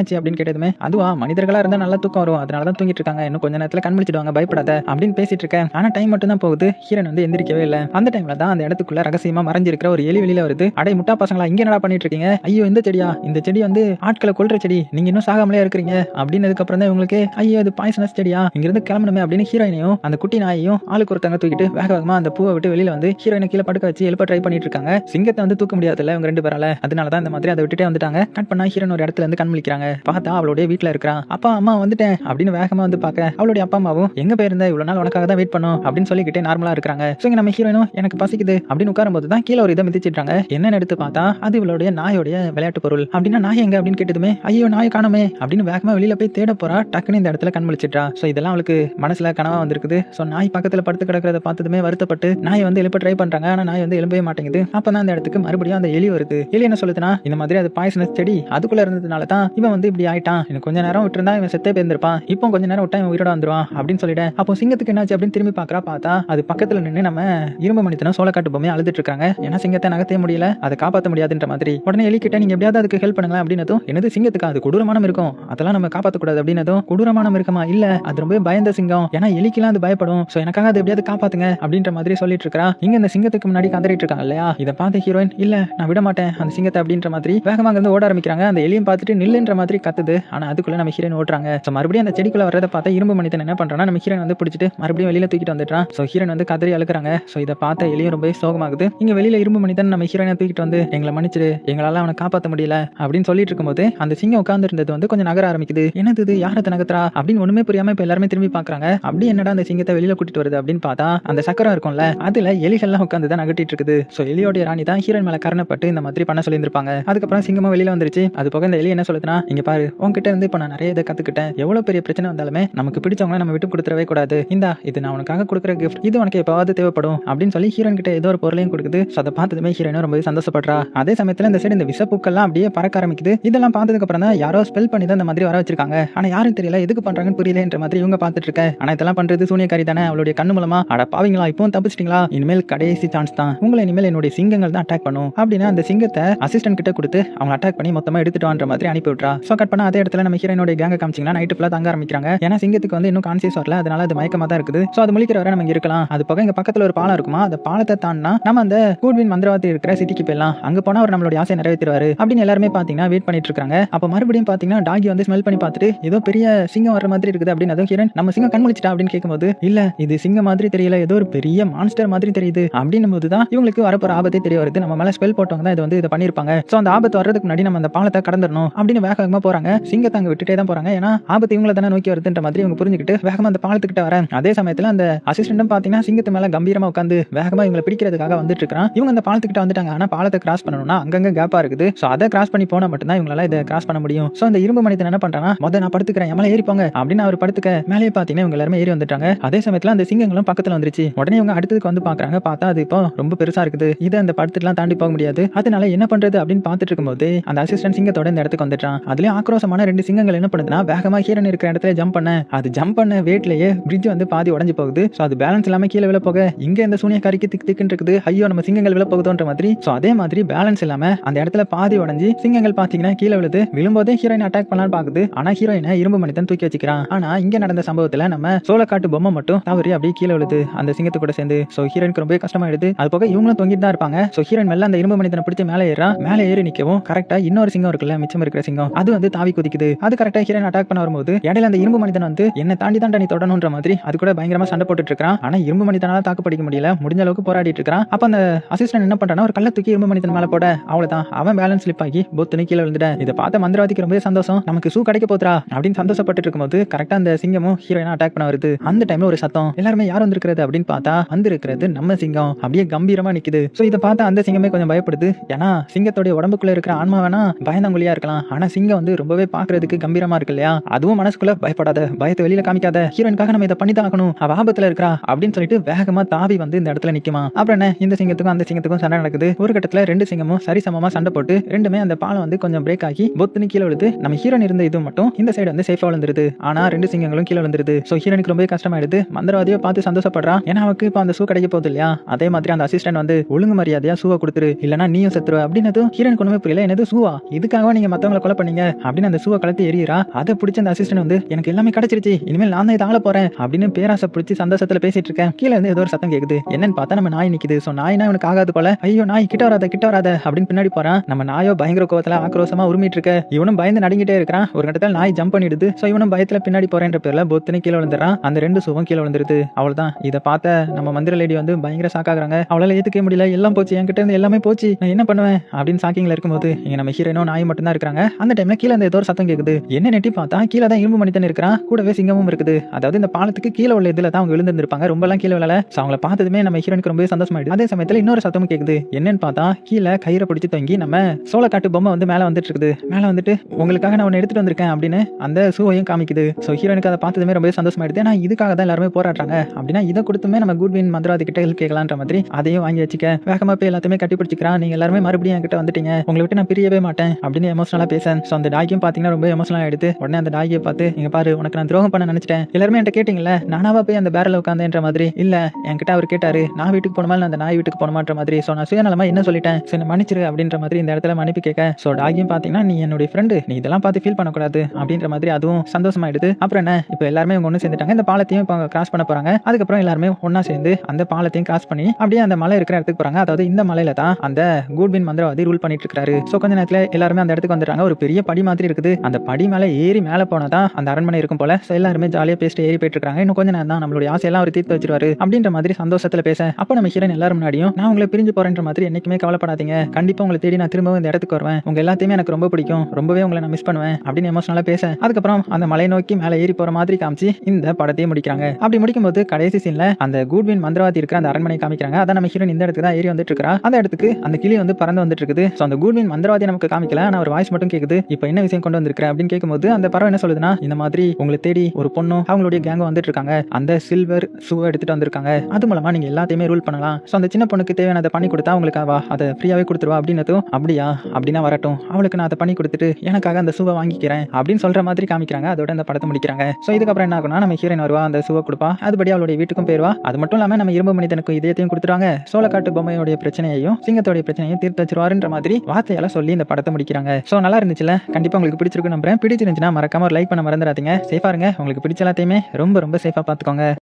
ஆச்சு அப்படின்னு கேட்டதுமே அதுவா மனிதர்களா இருந்தா நல்லா தூக்கம் வரும். அதனால தான் தூங்கிட்டு இருக்காங்க. இன்னும் கொஞ்ச நேரத்துல கண் பயப்படாத அப்படின்னு பேசிட்டு இருக்கேன் ஆனா டைம் மட்டும் தான் போகுது. ஹீரன் வந்து எந்திரிக்கவே இல்லை. அந்த டைம்ல தான் அந்த இடத்துக்குள்ள ரகசியமா மறைஞ்சிருக்கிற ஒரு எலி வெளியில வருது. அடை முட்டா பசங்களா இங்க என்னடா பண்ணிட்டு இருக்கீங்க? ஐயோ இந்த செடியா? இந்த செடி வந்து ஆட்களை கொள்ற செடி. நீங்க இன்னும் சாகாமலே இருக்கிறீங்க. அப்படின்னதுக்கு அப்புறம் தான் இவங்களுக்கு ஐயோ இது பாய்சனஸ் செடியா? இங்க இருந்து கிளம்பணுமே அப்படின்னு ஹீரோயினையும் அந்த குட்டி நாயையும் ஆளுக்கு ஒருத்தங்க தூக்கிட்டு வேக வேகமா அந்த பூவை விட்டு வெளியில வந்து ஹீரோயினை கீழே படுக்க வச்சு எழுப்ப ட்ரை பண்ணிட்டு இருக்காங்க. சிங்கத்தை வந்து தூக்க முடியாதுல்ல இவங்க ரெண்டு பேரால. அதனால தான் இந்த மாதிரி அதை விட்டுட்டே வந்துட்டாங்க. கட் பண்ணா ஹீரன் ஒரு இடத்துல இருந்து கண் முழிக்கிறாங்க. பார்த்தா அவளுடைய வீட்டுல இருக்கிறான் அப்பா அம்மா வந்துட்டேன் அப்படின்னு வேகமா வந்து பார்க்க அவளுடைய அப்பா அம்மாவும் எங்க போயிருந்த? இவ்வளவு நாள் உனக்காக தான் வெயிட் பண்ணும் அப்படின்னு சொல்லிக்கிட்டே நார்மலா இருக்காங்க ஸோ இங்க நம்ம ஹீரோயினும் எனக்கு பசிக்குது அப்படின்னு உட்காரும்போது தான் கீழே ஒரு இதை மிதிச்சிட்டாங்க என்னன்னு எடுத்து பார்த்தா அது இவளுடைய நாயோடைய விளையாட்டு பொருள். அப்படின்னா நாய் எங்க? அப்படின்னு கேட்டதுமே ஐயோ நாய் காணுமே அப்படின்னு வேகமா வெளியில போய் தேட போறா டக்குன்னு இந்த இடத்துல கண் முழிச்சிட்டா ஸோ இதெல்லாம் அவளுக்கு மனசுல கனவா வந்திருக்குது. ஸோ நாய் பக்கத்துல படுத்து கிடக்கிறத பார்த்ததுமே வருத்தப்பட்டு நாய் வந்து எழுப்ப ட்ரை பண்றாங்க. ஆனா நாய் வந்து எழும்பவே மாட்டேங்குது. அப்பதான் அந்த இடத்துக்கு மறுபடியும் அந்த எலி வருது. எலி என்ன சொல்லுதுன்னா இந்த மாதிரி அது பாய்சனஸ் செடி அதுக்குள்ள இருந்ததுனால தான் இவன் வந்து இப்படி ஆயிட்டான். எனக்கு கொஞ்ச நேரம் விட்டுருந்தா இவன் செத்தே போயிருந்திருப்பான். இப்போ கொஞ்ச நேரம் விட்டா இவன் உயிரோட வந்துருவான் அப்படின்னு சொல்லிட்டு அப்போ சிங்கத்துக்கு என்னாச்சு அப்படின்னு திரும்பி பார்க்கறா பார்த்தா அது பக்கத்துல நின்று நம்ம இரும்பு மனிதனும் சோளக்காட்டு பொம்மையை அழுதுட்டு இருக்காங்க. ஏன்னா சிங்கத்தை நகர்த்தே முடியல அதை காப்பாற்ற முடியாதுன்ற மாதிரி. உடனே எலி கிட்ட நீங்க எப்படியாவது அதுக்கு ஹெல்ப் பண்ணுங்க அப்படின்னதும் என்னது சிங்கத்துக்கு அது கொடூரமானம் இருக்கும் அதெல்லாம் நம்ம காப்பாற்றக்கூடாது அப்படின்னதும் கொடூரமானம் இருக்குமா இல்ல அது ரொம்ப பயந்த சிங்கம். ஏன்னா எலிக்கெல்லாம் அது பயப்படும். சோ எனக்காக அதை எப்படியாவது காப்பாத்துங்க அப்படின்ற மாதிரி சொல்லிட்டு இருக்கா இங்க இந்த சிங்கத்துக்கு முன்னாடி கதறிட்டு இருக்காங்க இல்லையா? இதை பார்த்த ஹீரோயின் இல்ல நான் விட மாட்டேன். அந்த சிங்கத்தை அப்படின்ற மாதிரி வேகமாக இருந்து ஓட ஆரம்பிக்கிறாங்க. அந்த எலியும் பார்த்துட்டு நில்லுன்ற மாதிரி கத்துது. ஆனா அதுக்குள்ள நம்ம ஹீரோயின் ஓடுறாங்க. சோ மறுபடியும் அந்த செடிக்குள்ள வரதை பார்த்தா இரும்பு மனிதன் என்ன பண்றான்னா நம்ம ஹீரோயின் வந்து பிடிச்சிட்டு மறுபடியும் வெளியில தூக்கிட்டு வந்துட்டான் சோ ஹீரோயின் வந்து கதறி அழுக்கிறாங்க சோ இதை பார்த்த எலியும் ரொம்ப சோகமாகுது. இங்க வெளியில இரும்பு மனிதன் நம்ம ஹீரோயினை தூக்கிட்டு வந்து எங்களை மன்னிச்சிடு. எங்களால அவனை காப்பாற்ற முடியல. அப்படின்னு சொல்லிட்டு இருக்கும்போது அந்த சிங்கம் உட்கார்ந்து இருந்தது வந்து கொஞ்சம் நகர ஆரம்பிக்குது. என்னது இது? யாரத்தை நகர்த்துறா அப்படின்னு ஒண்ணுமே புரியாம இப்ப எல்லாருமே திரும்பி பாக்குறாங்க அப்படி என்னடா அந்த சிங்கத்தை வெளியில கூட்டிட்டு வருது? அப்படின்னு பார்த்தா அந்த சக்கரம் இருக்கும்ல அதுல எலிகள்லாம் உட்காந்து தான் நகட்டிட்டு இருக்குது. சோ எலியோட ராணி தான் ஹீரோயின் மேல கரணப்பட்டு இந்த மாதிரி பண்ண சொல்லியிருந்திருப்பாங்க. அதுக்கப்புறம் சிங்கமா வெளியில வந்துருச்சு. அது போக இந்த எலி என்ன சொல்லுதுன்னா இங்க பாரு உன்கிட்ட இருந்து இப்ப நான் நிறைய இதை கத்துக்கிட்டேன். எவ்வளவு பெரிய பிரச்சனை வந்தாலுமே நமக்கு பிடிச்சவங்கள நம்ம விட்டு கொடுத்துடவே கூடாது. இந்தா இது நான் உனக்காக கொடுக்குற கிஃப்ட் இது உனக்கு எப்பாவது தேவைப்படும். அப்படின்னு சொல்லி ஹீரோன் கிட்ட ஏதோ ஒரு பொருளையும் கொடுக்குது. அதை பார்த்ததுமே ஹீரோயினும் ரொம்ப சந்தோஷப்படுறா. அதே சமயத்துல இந்த சைடு இந்த விஷப்பூக்கள்லாம் அப்படியே பறக்க ஆரம்பிக்குது. இதெல்லாம் பார்த்ததுக்கு அப்புறம் தான் யாரோ ஸ்பெல் பண்ணி தான் இந்த மாதிரி வர வச்சிருக்காங்க. ஆனா யாரும் தெரியல எதுக்கு பண்றாங்கன்னு புரியலன்ற மாதிரி இவங்க பார்த்துட்டு இருக்க. ஆனா இதெல்லாம் பண்றது சூனியக்காரி தானே அவளுடைய கண்ணு மூலமா. அட பாவீங்களா இப்போ தப்பிச்சிட்டீங்களா? இனிமேல் கடைசி சான்ஸ் தான். உங்களை இனிமேல் என்னுடைய சிங்கங்கள் தான் அட்டாக் பண்ணும் அப்படின்னு அந்த சிங்கத்தை அசிஸ்டன்ட் கிட்ட கொடுத்து அவங்க அட்டாக் பண்ணி மொத்தமா எடுத்துட்டு மாதிரி அனுப்பி விட்றா. ஸோ கட் பண்ண அதே இடத்துல நம்ம ஹீரோனோட கேங்க காமிச்சிங்கன்னா நைட்டு ஃபுல்லாக தங்க ஆரம்பிக்கிறாங்க. ஏன்னா சிங்கத்துக்கு வந்து இன்னும் கான்சியஸ் வரல. அதனால அது மயக்கமாக தான் இருக்குது. ஸோ அது முழிக்கிற வரை நம்ம இருக்கலாம். அது போக இங்கே பக்கத்தில் ஒரு பாலம் இருக்குமா? அந்த பாலத்தை தாண்டினா நம்ம அந்த கூட்வின் மந்திரவாதி இருக்கிற சிட்டிக்கு போயிடலாம். அங்கே போனால் அவர் நம்மளுடைய ஆசை நிறைவேற்றுவார். அப்படின்னு எல்லாருமே பார்த்தீங்கன்னா வெயிட் பண்ணிட்டு இருக்காங்க. அப்போ மறுபடியும் பார்த்தீங்கன்னா டாகி வந்து ஸ்மெல் பண்ணி பார்த்துட்டு ஏதோ பெரிய சிங்கம் வர மாதிரி இருக்குது அப்படின்னு அதுவும் ஹீரன் நம்ம சிங்கம் கண் முழிச்சிட்டா அப்படின்னு கேட்கும்போது இல்ல இது சிங்கம் மாதிரி தெரியல. ஏதோ ஒரு பெரிய மான்ஸ்டர் மாதிரி தெரியுது. அப்படின்னும் போது தான் இவங்களுக்கு வரப்போற ஆபத்தே தெரிய வருது. நம்ம மேல ஸ்பெல் போட்டவங்க தான் இது வந்து இதை பண்ணிருப்பாங்க சோ அந்த ஆபத்து வர்றதுக்கு முன்னாடி நம்ம அந்த பாலத்தை கடந்துடணும் அப்படின்னு வேக வேகமா போறாங்க. சிங்கத்தை அங்க விட்டுட்டே தான் போறாங்க. ஏன்னா ஆபத்து இவங்கள தானே நோக்கி வருதுன்ற மாதிரி இவங்க புரிஞ்சுக்கிட்டு வேகமா அந்த பாலத்துக்கிட்ட வர அதே சமயத்துல அந்த அசிஸ்டன்ட்டும் பாத்தீங்கன்னா சிங்கத்து மேல கம்பீரமா உட்காந்து வேகமா இவங்களை பிடிக்கிறதுக்காக வந்துட்டு இருக்கான் இவங்க அந்த பாலத்துக்கிட்ட வந்துட்டாங்க. ஆனா பாலத்தை கிராஸ் பண்ணணும்னா அங்கங்க கேப்பா இருக்குது. சோ அதை கிராஸ் பண்ணி போனா மட்டும்தான் இவங்களால இதை கிராஸ் பண்ண முடியும். சோ அந்த இரும்பு மனிதன் என்ன பண்றானா முத நான் படுத்துக்கிறேன். என் மேல ஏறி போங்க. அப்படின்னு அவர் படுத்துக்க மேலே பாத்தீங்கன்னா இவங்க எல்லாருமே ஏறி வந்துட்டாங்க. அதே சமயத்துல அந்த சிங்கங்களும் பக்கத்துல வந்துருச்சு. உடனே இவங்க அடுத்ததுக்கு வந்து பாக்குறாங்க. பார்த்தா அது இப்போ ரொம்ப பெருசா இருக்குது. இதை அந்த படுத்துட்டுலாம் தாண்டி போக முடியாது. அதனால என்ன பண்றது அப்படின்னு பார்த்துட்டு இருக்கும்போது அந்த அசிஸ்டன்ட் சிங்கத்தோட இந்த இடத்துக்கு வந்துட்டான் அதுலயும் ஆக்ரோஷமான ரெண்டு சிங்கங்கள் என்ன பண்ணுதுன்னா வேகமா ஹீரன் இருக்கிற இடத்துல ஜம்ப் பண்ண. அது ஜம்ப் பண்ண வேட்லயே பிரிட்ஜ் வந்து பாதி உடஞ்சு போகுது. சோ அது பேலன்ஸ் இல்லாம கீழே விழ போக இங்க இந்த சூனியக்காரிக்கு திக் திக்குன்னு இருக்குது. ஐயோ நம்ம சிங்கங்கள் விழ போகுதோன்ற மாதிரி. சோ அதே மாதிரி பேலன்ஸ் இல்லாம அந்த இடத்துல பாதி உடஞ்சி சிங்கங்கள் பாத்தீங்கன்னா கீழே விழுது. விழும்போதே ஹீரோயின் அட்டாக் பண்ணலாம்னு பாக்குது. ஆனா ஹீரோயினை இரும்பு மனிதன் தூக்கி வச்சுக்கிறான். ஆனா இங்க நடந்த சம்பவத்துல நம்ம சோளக்காட்டு பொம்மை மட்டும் தவறி அப்படியே கீழே விழுது. அந்த சிங்கத்து கூட சேர்ந்து. சோ ஹீரோயினுக்கு ரொம்ப கஷ்டமாயிடுது. அது போக இவங்களும் தொங்கிட்டு தான் இருப்பாங்க. சோ ஹீரோயின் மேல அந்த இரும்பு மனிதனை பிடிச்சி மேலே ஏறா. மேலே ஏறி நிக்கவும். கரெக்டா இன்னொரு சிங்கம் இருக்குல்ல மிச்சம் இருக்கிற சிங்கம். அது வந்து தாவி குதிக்குது. அது கரெக்டா ஹீரன் அட்டாக் பண்ண வரும்போது இடையில அந்த இரும்பு மனிதன் வந்து என்ன தாண்டி தாண்டி நீ தொடணுன்ற மாதிரி அது கூட பயங்கரமா சண்டை போட்டுட்டு இருக்கான் ஆனா இரும்பு மனிதனால தாக்கு படிக்க முடியல. முடிஞ்ச அளவுக்கு போராடிட்டு இருக்கான் அப்ப அந்த அசிஸ்டன்ட் என்ன பண்றானா ஒரு கல்ல தூக்கி இரும்பு மனிதன் மேல போட. அவ்வளவுதான். அவன் பேலன்ஸ் ஸ்லிப் ஆகி பொத்துன்னு கீழே விழுந்துட இதை பார்த்த மந்திரவாதிக்கு ரொம்ப சந்தோஷம். நமக்கு சூ கிடைக்க போதுரா? அப்படின்னு சந்தோஷப்பட்டு இருக்கும்போது கரெக்டா அந்த சிங்கமும் ஹீரோயினா அட்டாக் பண்ண வருது. அந்த டைம்ல ஒரு சத்தம் எல்லாருமே யார் வந்திருக்கிறது? அப்படின்னு பார்த்தா வந்திருக்கிறது நம்ம சிங்கம். அப்படியே கம்பீரமா நிக்குது. சோ இதை பார்த்தா அந்த சிங்கம் கொஞ்சம் பயப்படுது. ஏன்னா சிங்கத்தோட உடம்புக்குள்ள இருக்கிற ஆன்மா வேணா பயந்தங்குழியா இருக்கலாம். ஆனா சிங்கம் வந்து ரொம்பவே பாக்குறதுக்கு கம்பீரமா இருக்கு இல்லையா? அதுவும் மனசுக்குள்ள பயப்படாத பயத்தை வெளியில காமிக்காத ஹீரோனுக்காக நம்ம இதை பண்ணி தான் ஆகணும். அவ ஆபத்துல இருக்கா? அப்படின்னு சொல்லிட்டு வேகமா தாவி வந்து இந்த இடத்துல நிக்குமா. அப்புறம் என்ன? இந்த சிங்கத்துக்கும் அந்த சிங்கத்துக்கும் சண்டை நடக்குது. ஒரு கட்டத்துல ரெண்டு சிங்கமும் சரிசமமா சண்டை போட்டு ரெண்டுமே அந்த பாலம் வந்து கொஞ்சம் பிரேக் ஆகி பொத்துன்னு கீழே விழுது நம்ம ஹீரோன் இருந்த இது மட்டும் இந்த சைடு வந்து சேஃபா விழுந்துருது. ஆனா ரெண்டு சிங்கங்களும் கீழே விழுந்துருது. சோ ஹீரோனுக்கு ரொம்பவே கஷ்டமாயிடுது. மந்திரவாதியை பார்த்து சந்தோஷப்படுறான் ஏன்னா அவனுக்கு இப்போ அந்த ஷூ கிடைக்க போகுது இல்லையா? அதே மாதிரி அந்த அசிஸ்டன்ட் வந்து ஒழுங்கு மரியாதையா ஷூவை கொடுத்துரு. இல்லனா நீயும் செத்துருவ. அதுவும் ஹீரோனுக்கு ஒண்ணுமே புரியல. என்னது சூவா? இதுக்காக நீங்க மத்தவங்களை கொலை பண்ணீங்க? அப்படின்னு அந்த சூவை கலத்து எரியரா அதை பிடிச்ச அந்த அசிஸ்டன்ட் வந்து எனக்கு எல்லாமே கிடைச்சிருச்சு. இனிமேல் நான் தான் இதை போறேன். அப்படின்னு பேராசை பிடிச்சி சந்தோஷத்துல பேசிட்டு இருக்கேன். கீழே இருந்து ஏதோ ஒரு சத்தம் கேக்குது. என்னன்னு பார்த்தா நம்ம நாய் நிக்குது. சோ நாய்னா இவனுக்கு ஆகாது போல. ஐயோ நாய் கிட்ட வராத கிட்ட வராத. அப்படின்னு பின்னாடி போறான் நம்ம நாயோ பயங்கர கோவத்துல ஆக்ரோஷமா உரிமிட்டு இருக்க. இவனும் பயந்து நடுங்கிட்டே இருக்கிறான். ஒரு கட்டத்தில் நாய் ஜம்ப் பண்ணிடுது. சோ இவனும் பயத்துல பின்னாடி போறேன்ற பேர்ல பொத்துன்னு கீழே விழுந்துறான் அந்த ரெண்டு சுவம் கீழே விழுந்துருது. அவ்வளவுதான். இதை பார்த்த நம்ம மந்திர லேடி வந்து பயங்கர சாக்காகிறாங்க அவளால ஏத்துக்க முடியல. எல்லாம் போச்சு. என்கிட்ட இருந்து எல்லாமே போச்சு. நான் என்ன பண்ணுவேன்? அப்படின்னு சாக்கிங்ல இருக்கும்போது இங்க நம்ம ஹீரோனோ நாய் மட்டும் தான் இருக்காங்க அந்த டைம்ல கீழே அந்த ஏதோ ஒரு சத்தம் கேக்குது. என்ன நெட்டி பார்த்தா கீழே தான் இரும்பு மனிதன் இருக்கிறான். கூடவே சிங்கமும் இருக்குது. அதாவது இந்த பாலத்துக்கு கீழே உள்ள இதுல தான் அவங்க விழுந்திருப்பாங்க ரொம்ப எல்லாம் கீழே விழல. சோ அவங்கள பார்த்ததுமே நம்ம ஹீரோனுக்கு ரொம்பவே சந்தோஷமாயிடுது. அதே சமயத்துல இன்னொரு சத்தம் கேக்குது. என்னன்னு பார்த்தா கீழே கயிறை பிடிச்சி தொங்கி நம்ம சோளக்காட்டு பொம்மை வந்து மேல வந்துட்டு இருக்குது. மேல வந்துட்டு உங்களுக்காக நான் ஒன்று எடுத்துட்டு வந்திருக்கேன் அப்படின்னு அந்த சூவையும் காமிக்குது. ஸோ ஹீரோனுக்கு அதை பார்த்ததுமே ரொம்பவே சந்தோஷமாயிடுது. ஏன்னா இதுக்காக தான் எல்லாருமே போராடுறாங்க. அப்படின்னா இதை கொடுத்துமே நம்ம குட்வின் மந்திரவாதி கிட்ட கேட்கலான்ற மாதிரி அதையும் வாங்கி வச்சுக்க. வேகமா போய் எல்லாத்தையுமே கட்டி பிடிச்சிக்கிறான் நீங்க எல்லாருமே மறுபடியும் என்கிட்ட வந்துட்டீங்க. உங்களை விட்டு நான் பிரியவே மாட்டேன் அப்படின்னு எமோஷனலா பேசேன் ஸோ அந்த டாய்க்கும் பார்த்தீங்கன்னா ரொம்ப எமோஷனலா எடுத்து உடனே அந்த டாகியை பார்த்து இங்க பாரு உனக்கு நான் துரோகம் பண்ண நினைச்சிட்டேன். எல்லாருமே என்கிட்ட கேட்டீங்கல்ல நானாவா போய் அந்த பேரல உட்காந்தேன்ற மாதிரி? இல்ல என்கிட்ட அவர் கேட்டாரு நான் வீட்டுக்கு போகணுமா இல்ல அந்த நாய் வீட்டுக்கு போனமான்ற மாதிரி. ஸோ நான் சுயநலமா என்ன சொல்லிட்டேன்? சரி மன்னிச்சிரு அப்படின்ற மாதிரி இந்த இடத்துல மன்னிப்பு கேட்க ஸோ டாகியும் பார்த்தீங்கன்னா நீ என்னுடைய ஃப்ரெண்டு நீ இதெல்லாம் பார்த்து ஃபீல் பண்ணக்கூடாது அப்படின்ற மாதிரி அதுவும் சந்தோஷமாயிடுது அப்புறம் என்ன? இப்போ எல்லாருமே இவங்க ஒன்று சேர்ந்துட்டாங்க. இந்த பாலத்தையும் இப்போ கிராஸ் பண்ண போறாங்க. அதுக்கப்புறம் எல்லாருமே ஒன்னா சேர்ந்து அந்த பாலத்தையும் கிராஸ் பண்ணி அப்படியே அந்த மலை இருக்கிற இடத்துக்கு போறாங்க. அதாவது இந்த மலையில தான் அந்த கூட்பின் மந்திரவாதி ரூல் பண்ணிட்டு இருக்காரு ஸோ கொஞ்ச நேரத்தில் எல்லாருமே அந்த இடத்துக்கு வந்துடுறாங்க. ஒரு பெரிய படி மாதிரி இருக்குது. அந்த படி மேலே ஏறி மேலே போனால் தான் அந்த அரண்மனை இருக்கும் போல. ஸோ எல்லாருமே ஜாலியாக பேசிட்டு ஏறி போயிட்டு இருக்காங்க இன்னும் கொஞ்ச நேரம் தான் நம்மளுடைய ஆசையெல்லாம் அவர் தீர்த்து வச்சிருவாரு. அப்படின்ற மாதிரி சந்தோஷத்துல பேச அப்போ நம்ம ஹீரன் எல்லாரும் முன்னாடியும் நான் உங்களை பிரிஞ்சு போறேன்ற மாதிரி என்னைக்குமே கவலைப்படாதீங்க. கண்டிப்பா உங்களை தேடி நான் திரும்பவும் இந்த இடத்துக்கு வருவேன். உங்க எல்லாத்தையுமே எனக்கு ரொம்ப பிடிக்கும். ரொம்பவே உங்களை நான் மிஸ் பண்ணுவேன். அப்படின்னு எமோஷனலாக பேச அதுக்கப்புறம் அந்த மலை நோக்கி மேலே ஏறி போற மாதிரி காமிச்சு இந்த படத்தையே முடிக்கிறாங்க. அப்படி முடிக்கும்போது கடைசி சீன்ல அந்த குட்வின் மந்திரவாதி இருக்கிற அந்த அரண்மனை காமிக்கிறாங்க. அதான் நம்ம ஹீரோன் இந்த இடத்துக்கு தான் ஏறி வந்துட்டு இருக்கா அந்த நேரத்துக்கு அந்த கிளி வந்து பறந்து வந்துட்டு இருக்குது ஸோ அந்த குட்வின் மந்திரவாதி நமக்கு காமிக்கல. ஆனா ஒரு வாய்ஸ் மட்டும் கேக்குது. இப்போ என்ன விஷயம் கொண்டு வந்திருக்கிற அப்படின்னு கேட்கும்போது அந்த பறவை என்ன சொல்லுதுன்னா இந்த மாதிரி உங்களை தேடி ஒரு பொண்ணும் அவங்களுடைய கேங்க வந்துட்டு இருக்காங்க அந்த சில்வர் ஷூவை எடுத்துட்டு வந்திருக்காங்க. அது மூலமா நீங்க எல்லாத்தையுமே ரூல் பண்ணலாம். ஸோ அந்த சின்ன பொண்ணுக்கு தேவையானதை பண்ணி கொடுத்தா உங்களுக்கு அதை ஃப்ரீயாவே கொடுத்துருவா. அப்படின்னதும் அப்படியா? அப்படின்னா வரட்டும். அவளுக்கு நான் அதை பண்ணி கொடுத்துட்டு எனக்காக அந்த ஷூவை வாங்கிக்கிறேன். அப்படின்னு சொல்ற மாதிரி காமிக்கிறாங்க. அதோட அந்த படத்தை முடிக்கிறாங்க. ஸோ இதுக்கப்புறம் என்ன ஆகும்னா நம்ம ஹீரோயின் வருவா அந்த ஷூவை கொடுப்பா. அதுபடி அவளுடைய வீட்டுக்கும் போயிருவா. அது மட்டும் இல்லாம நம்ம இரும்பு மனிதனுக்கும் இதயத்தையும் கொடுத்துருவாங்க. சோழக்காட்டு பொம்மையுடைய பிரச்சனையையும் சிங்கத்தோடைய பிரச்சனையை தீர்த்து வச்சிருவாருன்ற மாதிரி வார்த்தையால சொல்லி இந்த படத்தை முடிக்கிறாங்க. ஸோ நல்லா இருந்துச்சுல கண்டிப்பா உங்களுக்கு பிடிச்சிருக்கு நம்புறேன். பிடிச்சிருந்துச்சுன்னா மறக்காம ஒரு லைக் பண்ண மறந்துடாதீங்க. சேஃபாக இருங்க. உங்களுக்கு பிடிச்ச எல்லாத்தையுமே ரொம்ப ரொம்ப சேஃபா பார்த்துக்கோங்க.